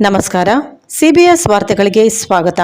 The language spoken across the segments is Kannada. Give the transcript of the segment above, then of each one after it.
ನಮಸ್ಕಾರ. ಸಿಬಿಎಸ್ ವಾರ್ತೆಗಳಿಗೆ ಸ್ವಾಗತ.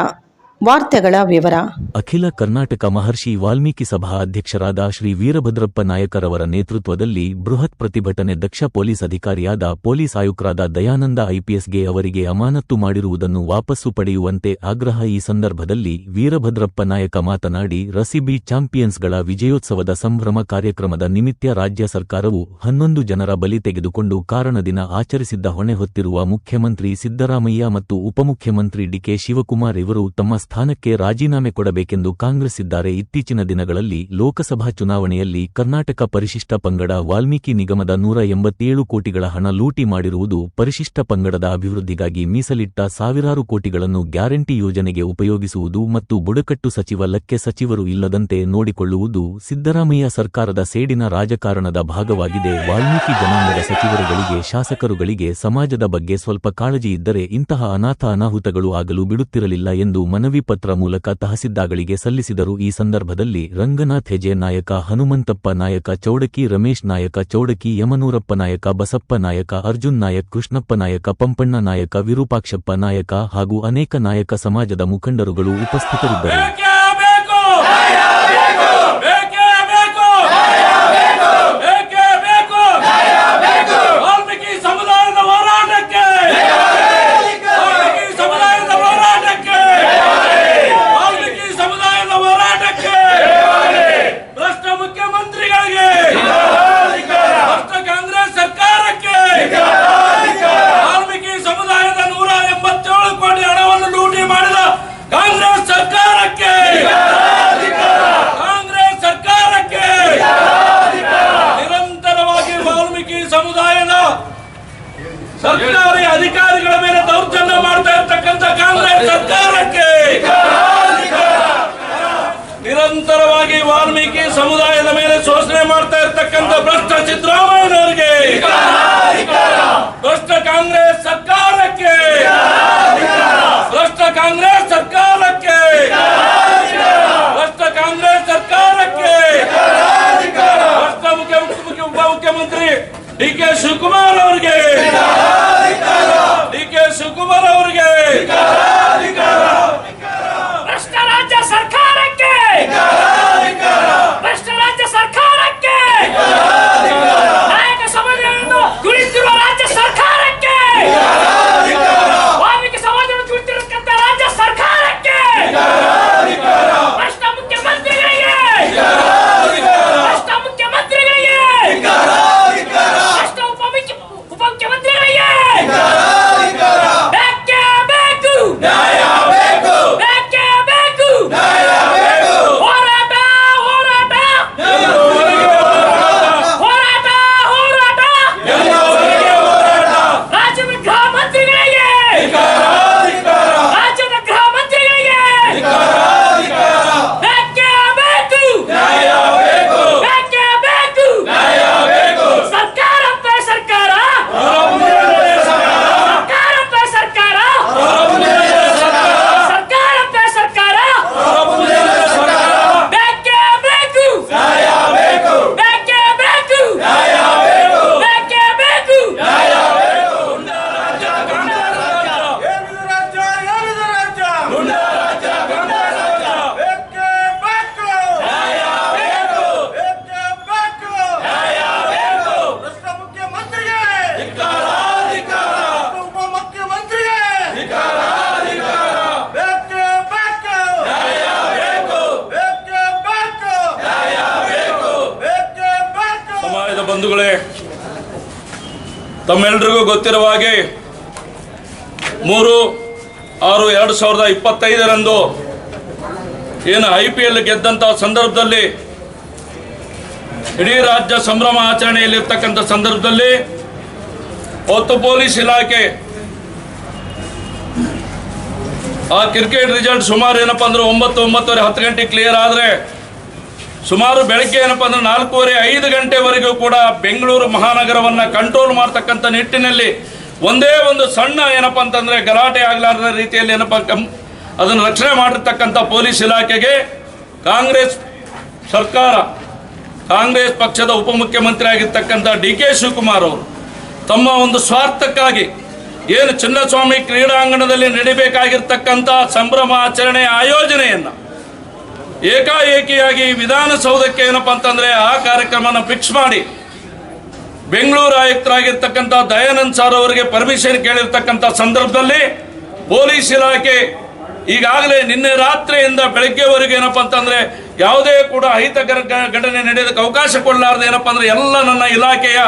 ವಾರ್ತೆಗಳ ವಿವರ. ಅಖಿಲ ಕರ್ನಾಟಕ ಮಹರ್ಷಿ ವಾಲ್ಮೀಕಿ ಸಭಾ ಅಧ್ಯಕ್ಷರಾದ ಶ್ರೀ ವೀರಭದ್ರಪ್ಪ ನಾಯಕರವರ ನೇತೃತ್ವದಲ್ಲಿ ಬೃಹತ್ ಪ್ರತಿಭಟನೆ ದಕ್ಷ ಪೊಲೀಸ್ ಅಧಿಕಾರಿಯಾದ ಪೊಲೀಸ್ ಆಯುಕ್ತರಾದ ದಯಾನಂದ ಐಪಿಎಸ್ಗೆ ಅವರಿಗೆ ಅಮಾನತ್ತು ಮಾಡಿರುವುದನ್ನು ವಾಪಸ್ಸು ಪಡೆಯುವಂತೆ ಆಗ್ರಹ ಈ ಸಂದರ್ಭದಲ್ಲಿ ವೀರಭದ್ರಪ್ಪ ನಾಯಕ ಮಾತನಾಡಿ, ರಸಿಬಿ ಚಾಂಪಿಯನ್ಸ್ಗಳ ವಿಜಯೋತ್ಸವದ ಸಂಭ್ರಮ ಕಾರ್ಯಕ್ರಮದ ನಿಮಿತ್ತ ರಾಜ್ಯ ಸರ್ಕಾರವು ಹನ್ನೊಂದು ಜನರ ಬಲಿ ತೆಗೆದುಕೊಂಡು ಕಾರಣ ದಿನ ಆಚರಿಸಿದ್ದ ಹೊಣೆ ಹೊತ್ತಿರುವ ಮುಖ್ಯಮಂತ್ರಿ ಸಿದ್ದರಾಮಯ್ಯ ಮತ್ತು ಉಪಮುಖ್ಯಮಂತ್ರಿ ಡಿಕೆ ಶಿವಕುಮಾರ್ ಇವರು ತಮ್ಮ ಸ್ಥಾನಕ್ಕೆ ರಾಜೀನಾಮೆ ಕೊಡಬೇಕೆಂದು ಕಾಂಗ್ರೆಸ್ ಇದ್ದಾರೆ. ಇತ್ತೀಚಿನ ದಿನಗಳಲ್ಲಿ ಲೋಕಸಭಾ ಚುನಾವಣೆಯಲ್ಲಿ ಕರ್ನಾಟಕ ಪರಿಶಿಷ್ಟ ಪಂಗಡ ವಾಲ್ಮೀಕಿ ನಿಗಮದ ನೂರ ಎಂಬತ್ತೇಳು ಕೋಟಿಗಳ ಹಣ ಲೂಟಿ ಮಾಡಿರುವುದು ಪರಿಶಿಷ್ಟ ಪಂಗಡದ ಅಭಿವೃದ್ಧಿಗಾಗಿ ಮೀಸಲಿಟ್ಟ ಸಾವಿರಾರು ಕೋಟಿಗಳನ್ನು ಗ್ಯಾರಂಟಿ ಯೋಜನೆಗೆ ಉಪಯೋಗಿಸುವುದು ಮತ್ತು ಬುಡಕಟ್ಟು ಸಚಿವ ಲಕ್ಕೆ ಸಚಿವರು ಇಲ್ಲದಂತೆ ನೋಡಿಕೊಳ್ಳುವುದು ಸಿದ್ದರಾಮಯ್ಯ ಸರ್ಕಾರದ ಸೇಡಿನ ರಾಜಕಾರಣದ ಭಾಗವಾಗಿದೆ. ವಾಲ್ಮೀಕಿ ಜನಾಂಗದ ಸಚಿವರುಗಳಿಗೆ, ಶಾಸಕರುಗಳಿಗೆ ಸಮಾಜದ ಬಗ್ಗೆ ಸ್ವಲ್ಪ ಕಾಳಜಿ ಇದ್ದರೆ ಇಂತಹ ಅನಾಥ ಅನಾಹುತಗಳು ಆಗಲು ಬಿಡುತ್ತಿರಲಿಲ್ಲ ಎಂದು ಮನವಿ ಪತ್ರ ಮೂಲಕ ತಹಸೀಲ್ದಾಗಳಿಗೆ ಸಲ್ಲಿಸಿದರು. ಈ ಸಂದರ್ಭದಲ್ಲಿ ರಂಗನಾಥ್ ಹೆಜೆ ನಾಯಕ, ಹನುಮಂತಪ್ಪ ನಾಯಕ ಚೌಡಕಿ ರಮೇಶ್ ನಾಯಕ ಚೌಡಕಿ ಯಮನೂರಪ್ಪ ನಾಯಕ, ಬಸಪ್ಪ ನಾಯಕ, ಅರ್ಜುನ್ ನಾಯಕ್, ಕೃಷ್ಣಪ್ಪ ನಾಯಕ, ಪಂಪಣ್ಣ ನಾಯಕ, ವಿರೂಪಾಕ್ಷಪ್ಪ ನಾಯಕ ಹಾಗೂ ಅನೇಕ ನಾಯಕ ಸಮಾಜದ ಮುಖಂಡರುಗಳು ಉಪಸ್ಥಿತರಿದ್ದರು ಬೇಕೇ ಬೇಕು ಬೇಕೇ ಬೇಕು ಬೇಕೇ ಬೇಕು ವಾಲ್ಮೀಕಿ ಸಮುದಾಯದ ಹೋರಾಟಕ್ಕೆ ವಾಲ್ಮೀಕಿ ಸಮುದಾಯದ ಹೋರಾಟಕ್ಕೆ ವಾಲ್ಮೀಕಿ ಸಮುದಾಯದ ಹೋರಾಟಕ್ಕೆ ಭ್ರಷ್ಟ ಮುಖ್ಯಮಂತ್ರಿಗಳಿಗೆ ಭ್ರಷ್ಟ ಕಾಂಗ್ರೆಸ್ ಸರ್ಕಾರಕ್ಕೆ ವಾಲ್ಮೀಕಿ ಸಮುದಾಯದ ನೂರ ಎಂಬತ್ತೇಳು ಕೋಟಿ ಹಣವನ್ನು ಲೂಟಿ ಮಾಡಿದ ಕಾಂಗ್ರೆಸ್ ಸರ್ಕಾರಕ್ಕೆ ಕಾಂಗ್ರೆಸ್ ಸರ್ಕಾರಕ್ಕೆ ನಿರಂತರವಾಗಿ ವಾಲ್ಮೀಕಿ ಸಮುದಾಯದ ಸರ್ಕಾರಿ ಅಧಿಕಾರಿಗಳ ಮೇಲೆ ದೌರ್ಜನ್ಯ ಮಾಡ್ತಾ ಇರ್ತಕ್ಕಂಥ ಕಾಂಗ್ರೆಸ್ ಸರ್ಕಾರಕ್ಕೆ ನಿರಂತರವಾಗಿ ಗೊತ್ತಿರುವ ಹಾಗೆ ಮೂರು ಆರು ಎರಡು ಸಾವಿರದ ಇಪ್ಪತ್ತೈದರಂದು ಏನು ಐ ಪಿ ಎಲ್ ಗೆದ್ದಂಥ ಸಂದರ್ಭದಲ್ಲಿ ಇಡೀ ರಾಜ್ಯ ಸಂಭ್ರಮ ಆಚರಣೆಯಲ್ಲಿರ್ತಕ್ಕಂಥ ಸಂದರ್ಭದಲ್ಲಿ ಹೊತ್ತು ಪೊಲೀಸ್ ಇಲಾಖೆ ಆ ಕ್ರಿಕೆಟ್ ರಿಸಲ್ಟ್ ಸುಮಾರು ಏನಪ್ಪ ಅಂದ್ರೆ ಒಂಬತ್ತು ಒಂಬತ್ತುವರೆ ಹತ್ತು ಗಂಟೆ ಕ್ಲಿಯರ್ ಆದರೆ ಸುಮಾರು ಬೆಳಗ್ಗೆ ಏನಪ್ಪ ಅಂದ್ರೆ ನಾಲ್ಕೂವರೆ ಐದು ಗಂಟೆವರೆಗೂ ಕೂಡ ಬೆಂಗಳೂರು ಮಹಾನಗರವನ್ನು ಕಂಟ್ರೋಲ್ ಮಾಡ್ತಕ್ಕಂಥ ನಿಟ್ಟಿನಲ್ಲಿ ಒಂದೇ ಒಂದು ಸಣ್ಣ ಏನಪ್ಪ ಅಂತಂದ್ರೆ ಗಲಾಟೆ ಆಗಲಾರದ ರೀತಿಯಲ್ಲಿ ಏನಪ್ಪ ಅದನ್ನು ರಕ್ಷಣೆ ಮಾಡಿರ್ತಕ್ಕಂಥ ಪೊಲೀಸ್ ಇಲಾಖೆಗೆ ಕಾಂಗ್ರೆಸ್ ಸರ್ಕಾರ, ಕಾಂಗ್ರೆಸ್ ಪಕ್ಷದ ಉಪಮುಖ್ಯಮಂತ್ರಿ ಆಗಿರ್ತಕ್ಕಂಥ ಡಿ ಕೆ ಶಿವಕುಮಾರ್ ಅವರು ತಮ್ಮ ಒಂದು ಸ್ವಾರ್ಥಕ್ಕಾಗಿ ಏನು ಚಿನ್ನಸ್ವಾಮಿ ಕ್ರೀಡಾಂಗಣದಲ್ಲಿ ನಡಿಬೇಕಾಗಿರ್ತಕ್ಕಂಥ ಸಂಭ್ರಮಾಚರಣೆ ಆಯೋಜನೆಯನ್ನು ಏಕಾಏಕಿಯಾಗಿ ವಿಧಾನಸೌಧಕ್ಕೆ ಏನಪ್ಪ ಅಂತಂದ್ರೆ ಆ ಕಾರ್ಯಕ್ರಮನ ಫಿಕ್ಸ್ ಮಾಡಿ ಬೆಂಗಳೂರು ಆಯುಕ್ತರಾಗಿರ್ತಕ್ಕಂಥ ದಯಾನಂದ್ ಸರ್ ಅವರಿಗೆ ಪರ್ಮಿಷನ್ ಕೇಳಿರ್ತಕ್ಕಂಥ ಸಂದರ್ಭದಲ್ಲಿ ಪೊಲೀಸ್ ಇಲಾಖೆ ಈಗಾಗಲೇ ನಿನ್ನೆ ರಾತ್ರಿಯಿಂದ ಬೆಳಗ್ಗೆವರೆಗೆ ಏನಪ್ಪ ಅಂತಂದ್ರೆ ಯಾವುದೇ ಕೂಡ ಅಹಿತಕರ ಘಟನೆ ನಡೆಯೋದಕ್ಕೆ ಅವಕಾಶ ಕೊಡಲಾರದೆ ಏನಪ್ಪ ಅಂದ್ರೆ ಎಲ್ಲ ನನ್ನ ಇಲಾಖೆಯ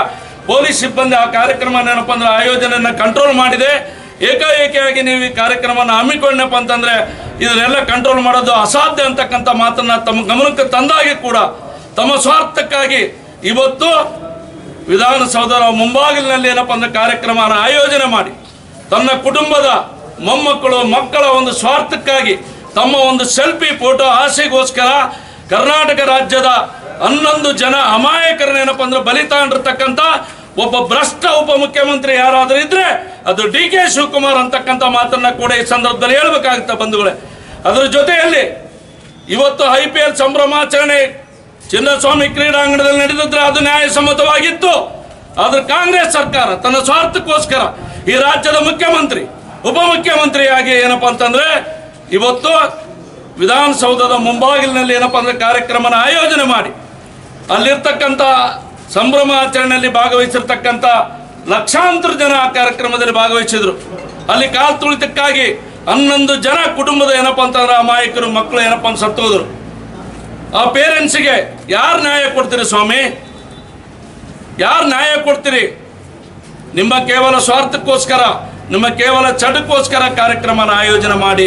ಪೊಲೀಸ್ ಸಿಬ್ಬಂದಿ ಆ ಕಾರ್ಯಕ್ರಮ ಏನಪ್ಪ ಅಂದ್ರೆ ಆಯೋಜನೆಯನ್ನ ಕಂಟ್ರೋಲ್ ಮಾಡಿದೆ. ಏಕಾಏಕಿಯಾಗಿ ನೀವು ಈ ಕಾರ್ಯಕ್ರಮವನ್ನು ಹಮ್ಮಿಕೊಂಡಪ್ಪ ಅಂತಂದ್ರೆ ಇದನ್ನೆಲ್ಲ ಕಂಟ್ರೋಲ್ ಮಾಡೋದು ಅಸಾಧ್ಯ ಅಂತಕ್ಕಂಥ ಮಾತನ್ನ ತಮ್ಮ ಗಮನಕ್ಕೆ ತಂದಾಗಿ ಕೂಡ ತಮ್ಮ ಸ್ವಾರ್ಥಕ್ಕಾಗಿ ಇವತ್ತು ವಿಧಾನಸೌಧ ಮುಂಬಾಗಿಲಿನಲ್ಲಿ ಏನಪ್ಪ ಅಂದ್ರೆ ಕಾರ್ಯಕ್ರಮನ ಆಯೋಜನೆ ಮಾಡಿ ತನ್ನ ಕುಟುಂಬದ ಮೊಮ್ಮಕ್ಕಳು, ಮಕ್ಕಳ ಒಂದು ಸ್ವಾರ್ಥಕ್ಕಾಗಿ ತಮ್ಮ ಒಂದು ಸೆಲ್ಫಿ, ಫೋಟೋ ಆಸೆಗೋಸ್ಕರ ಕರ್ನಾಟಕ ರಾಜ್ಯದ ಹನ್ನೊಂದು ಜನ ಅಮಾಯಕರನ್ನೇನಪ್ಪ ಅಂದ್ರೆ ಬಲಿತಾಂಡಿರ್ತಕ್ಕಂಥ ಒಬ್ಬ ಭ್ರಷ್ಟ ಉಪಮುಖ್ಯಮಂತ್ರಿ ಯಾರಾದರೂ ಇದ್ರೆ ಅದು ಡಿ ಕೆ ಶಿವಕುಮಾರ್ ಅಂತಕ್ಕಂಥ ಮಾತನ್ನ ಕೂಡ ಈ ಸಂದರ್ಭದಲ್ಲಿ ಹೇಳಬೇಕಾಗುತ್ತೆ ಬಂಧುಗಳೇ. ಅದರ ಜೊತೆಯಲ್ಲಿ ಇವತ್ತು ಐ ಪಿ ಎಲ್ ಸಂಭ್ರಮಾಚರಣೆ ಚಿನ್ನಸ್ವಾಮಿ ಕ್ರೀಡಾಂಗಣದಲ್ಲಿ ನಡೆದಿದ್ರೆ ಅದು ನ್ಯಾಯಸಮ್ಮತವಾಗಿತ್ತು. ಆದ್ರೆ ಕಾಂಗ್ರೆಸ್ ಸರ್ಕಾರ ತನ್ನ ಸ್ವಾರ್ಥಕ್ಕೋಸ್ಕರ ಈ ರಾಜ್ಯದ ಮುಖ್ಯಮಂತ್ರಿ ಉಪಮುಖ್ಯಮಂತ್ರಿಯಾಗಿ ಏನಪ್ಪಾ ಅಂತಂದ್ರೆ ಇವತ್ತು ವಿಧಾನಸೌಧದ ಮುಂಬಾಗಿಲಿನಲ್ಲಿ ಏನಪ್ಪಾ ಅಂದ್ರೆ ಕಾರ್ಯಕ್ರಮನ ಆಯೋಜನೆ ಮಾಡಿ ಅಲ್ಲಿರ್ತಕ್ಕಂಥ ಸಂಭ್ರಮಾಚರಣೆಯಲ್ಲಿ ಭಾಗವಹಿಸಿರ್ತಕ್ಕಂಥ ಲಕ್ಷಾಂತರ ಜನ ಆ ಕಾರ್ಯಕ್ರಮದಲ್ಲಿ ಭಾಗವಹಿಸಿದ್ರು. ಅಲ್ಲಿ ಕಾಲ್ ತುಳಿತಕ್ಕಾಗಿ ಹನ್ನೊಂದು ಜನ ಕುಟುಂಬದ ಏನಪ್ಪ ಅಂತಂದ್ರೆ ಅಮಾಯಕರು ಮಕ್ಕಳು ಏನಪ್ಪ ಅಂತ ಸತ್ತೋದ್ರು ಆ ಪೇರೆಂಟ್ಸಿಗೆ ಯಾರು ನ್ಯಾಯ ಕೊಡ್ತೀರಿ ಸ್ವಾಮಿ? ಯಾರು ನ್ಯಾಯ ಕೊಡ್ತೀರಿ? ನಿಮ್ಮ ಕೇವಲ ಸ್ವಾರ್ಥಕ್ಕೋಸ್ಕರ, ನಿಮ್ಮ ಕೇವಲ ಚಟಕ್ಕೋಸ್ಕರ ಕಾರ್ಯಕ್ರಮನ ಆಯೋಜನೆ ಮಾಡಿ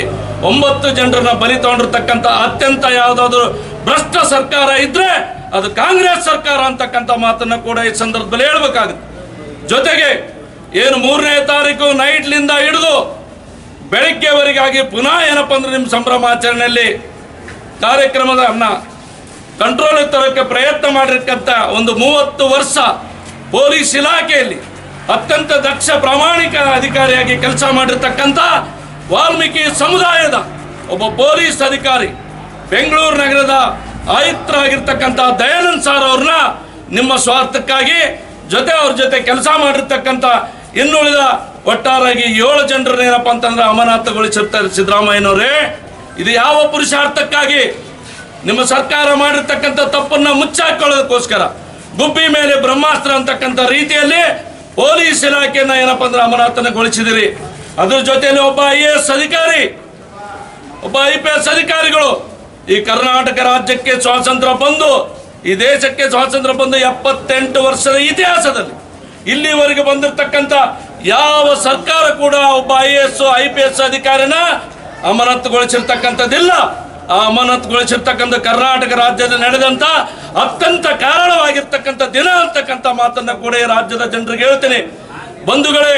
ಒಂಬತ್ತು ಜನರನ್ನ ಬಲಿ ತಗೊಂಡಿರ್ತಕ್ಕಂಥ ಅತ್ಯಂತ ಯಾವುದಾದ್ರು ಭ್ರಷ್ಟ ಸರ್ಕಾರ ಇದ್ರೆ ಅದು ಕಾಂಗ್ರೆಸ್ ಸರ್ಕಾರ ಅಂತಕ್ಕಂಥ ಮಾತನ್ನ ಕೂಡ ಈ ಸಂದರ್ಭದಲ್ಲಿ ಹೇಳ್ಬೇಕಾಗುತ್ತೆ. ಜೊತೆಗೆ ಏನು ಮೂರನೇ ತಾರೀಕು ನೈಟ್ಲಿಂದ ಹಿಡಿದು ಬೆಳಿಗ್ಗೆವರೆಗಾಗಿ ಪುನಃ ಏನಪ್ಪ ಅಂದ್ರೆ ನಿಮ್ಮ ಸಂಭ್ರಮಾಚರಣೆಯಲ್ಲಿ ಕಾರ್ಯಕ್ರಮದ ಕಂಟ್ರೋಲ್ ತರೋಕ್ಕೆ ಪ್ರಯತ್ನ ಮಾಡಿರ್ತಕ್ಕಂಥ ಒಂದು ಮೂವತ್ತು ವರ್ಷ ಪೊಲೀಸ್ ಇಲಾಖೆಯಲ್ಲಿ ಅತ್ಯಂತ ದಕ್ಷ ಪ್ರಾಮಾಣಿಕ ಅಧಿಕಾರಿಯಾಗಿ ಕೆಲಸ ಮಾಡಿರ್ತಕ್ಕಂಥ ವಾಲ್ಮೀಕಿ ಸಮುದಾಯದ ಒಬ್ಬ ಪೊಲೀಸ್ ಅಧಿಕಾರಿ ಬೆಂಗಳೂರು ನಗರದ ಆಯುಕ್ತರಾಗಿರ್ತಕ್ಕಂಥ ದಯಾನಂದ್ ಸಾರ್ ಅವ್ರನ್ನ ನಿಮ್ಮ ಸ್ವಾರ್ಥಕ್ಕಾಗಿ ಜೊತೆ ಅವ್ರ ಜೊತೆ ಕೆಲಸ ಮಾಡಿರ್ತಕ್ಕಂಥ ಇನ್ನುಳಿದ ಒಟ್ಟಾರಾಗಿ ಏಳು ಜನರನ್ನ ಏನಪ್ಪ ಅಂತಂದ್ರೆ ಅಮಾನತುಗೊಳಿಸಿರ್ತಾರೆ ಸಿದ್ದರಾಮಯ್ಯನವರೇ. ಇದು ಯಾವ ಪುರುಷಾರ್ಥಕ್ಕಾಗಿ ನಿಮ್ಮ ಸರ್ಕಾರ ಮಾಡಿರ್ತಕ್ಕಂಥ ತಪ್ಪನ್ನ ಮುಚ್ಚಾಕೊಳ್ಳೋದಕ್ಕೋಸ್ಕರ ಗುಬ್ಬಿ ಮೇಲೆ ಬ್ರಹ್ಮಾಸ್ತ್ರ ಅಂತಕ್ಕಂಥ ರೀತಿಯಲ್ಲಿ ಪೊಲೀಸ್ ಇಲಾಖೆಯನ್ನ ಏನಪ್ಪ ಅಂದ್ರೆ ಅಮಾನತನಗೊಳಿಸಿದಿರಿ ಅದ್ರ ಜೊತೆಯಲ್ಲಿ ಒಬ್ಬ ಐ ಅಧಿಕಾರಿ, ಒಬ್ಬ ಐ ಅಧಿಕಾರಿಗಳು ಈ ಕರ್ನಾಟಕ ರಾಜ್ಯಕ್ಕೆ ಸ್ವಾತಂತ್ರ್ಯ ಬಂದು, ಈ ದೇಶಕ್ಕೆ ಸ್ವಾತಂತ್ರ್ಯ ಬಂದು ಎಪ್ಪತ್ತೆಂಟು ವರ್ಷದ ಇತಿಹಾಸದಲ್ಲಿ ಇಲ್ಲಿವರೆಗೆ ಬಂದಿರತಕ್ಕಂಥ ಯಾವ ಸರ್ಕಾರ ಕೂಡ ಒಬ್ಬ I A S I P S ಅಧಿಕಾರಿನ ಅಮಾನತುಗೊಳಿಸಿರ್ತಕ್ಕಂಥದ್ದಿಲ್ಲ. ಆ ಅಮಾನತುಗೊಳಿಸಿರ್ತಕ್ಕಂಥ ಕರ್ನಾಟಕ ರಾಜ್ಯದಲ್ಲಿ ನಡೆದಂತ ಅತ್ಯಂತ ಕಾರಣವಾಗಿರ್ತಕ್ಕಂಥ ದಿನ ಅಂತಕ್ಕಂಥ ಮಾತನ್ನ ಕೂಡ ರಾಜ್ಯದ ಜನರಿಗೆ ಹೇಳ್ತೇನೆ. ಬಂಧುಗಳೇ,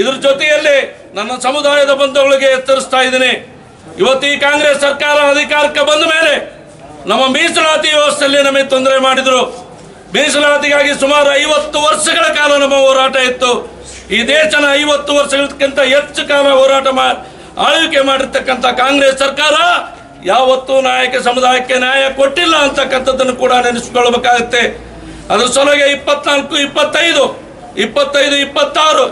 ಇದ್ರ ಜೊತೆಯಲ್ಲಿ ನನ್ನ ಸಮುದಾಯದ ಬಂಧುಗಳಿಗೆ ಎತ್ತರಿಸ್ತಾ ಇದ್ದೀನಿ. ಇವತ್ತು ಈ ಕಾಂಗ್ರೆಸ್ ಸರ್ಕಾರ ಅಧಿಕಾರಕ್ಕೆ ಬಂದ ಮೇಲೆ ನಮ್ಮ ಮೀಸಲಾತಿ ವ್ಯವಸ್ಥೆಯಲ್ಲಿ ನಮಗೆ ತೊಂದರೆ ಮಾಡಿದ್ರು. ಮೀಸಲಾತಿಗಾಗಿ ಸುಮಾರು ಐವತ್ತು ವರ್ಷಗಳ ಕಾಲ ನಮ್ಮ ಹೋರಾಟ ಇತ್ತು. ಈ ದೇಶನ ಐವತ್ತು ವರ್ಷಗಳಕ್ಕಿಂತ ಹೆಚ್ಚು ಕಾಲ ಹೋರಾಟ ಆಳ್ವಿಕೆ ಮಾಡಿರ್ತಕ್ಕಂಥ ಕಾಂಗ್ರೆಸ್ ಸರ್ಕಾರ ಯಾವತ್ತೂ ನಾಯಕ ಸಮುದಾಯಕ್ಕೆ ನ್ಯಾಯ ಕೊಟ್ಟಿಲ್ಲ ಅಂತಕ್ಕಂಥದ್ದನ್ನು ಕೂಡ ನೆನೆಸಿಕೊಳ್ಳಬೇಕಾಗುತ್ತೆ ಅದ್ರ ಸಲುವಾಗಿ ಇಪ್ಪತ್ನಾಲ್ಕು, ಇಪ್ಪತ್ತೈದು ಇಪ್ಪತ್ತೈದು, ಇಪ್ಪತ್ತಾರು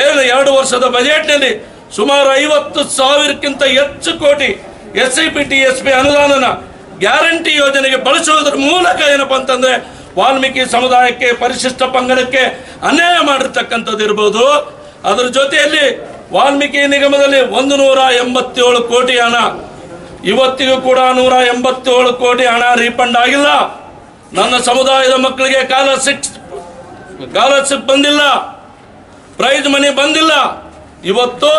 ಏನು ಎರಡು ವರ್ಷದ ಬಜೆಟ್ನಲ್ಲಿ ಸುಮಾರು ಐವತ್ತು ಸಾವಿರಕ್ಕಿಂತ ಹೆಚ್ಚು ಕೋಟಿ S I P T S P ಅನುದಾನನ guarantee ಯೋಜನೆಗೆ ಬಳಸುವುದರ ಮೂಲಕ ಏನಪ್ಪ ಅಂತಂದ್ರೆ ವಾಲ್ಮೀಕಿ ಸಮುದಾಯಕ್ಕೆ, ಪರಿಶಿಷ್ಟ ಪಂಗಡಕ್ಕೆ ಅನ್ಯಾಯ ಮಾಡಿರ್ತಕ್ಕಂಥದ್ದು ಇರ್ಬೋದು. ಅದರ ಜೊತೆಯಲ್ಲಿ ವಾಲ್ಮೀಕಿ ನಿಗಮದಲ್ಲಿ ಒಂದು ನೂರ ಎಂಬತ್ತೇಳು ಕೋಟಿ ಹಣ. ಇವತ್ತಿಗೂ ಕೂಡ ನೂರ ಎಂಬತ್ತೇಳು ಕೋಟಿ ಹಣ ರೀಫಂಡ್ ಆಗಿಲ್ಲ. ನನ್ನ ಸಮುದಾಯದ ಮಕ್ಕಳಿಗೆ ಸ್ಕಾಲರ್ಶಿಪ್ ಸ್ಕಾಲರ್ಶಿಪ್ ಬಂದಿಲ್ಲ. ಪ್ರೈಸ್ ಮನಿ ಬಂದಿಲ್ಲ. ಇವತ್ತು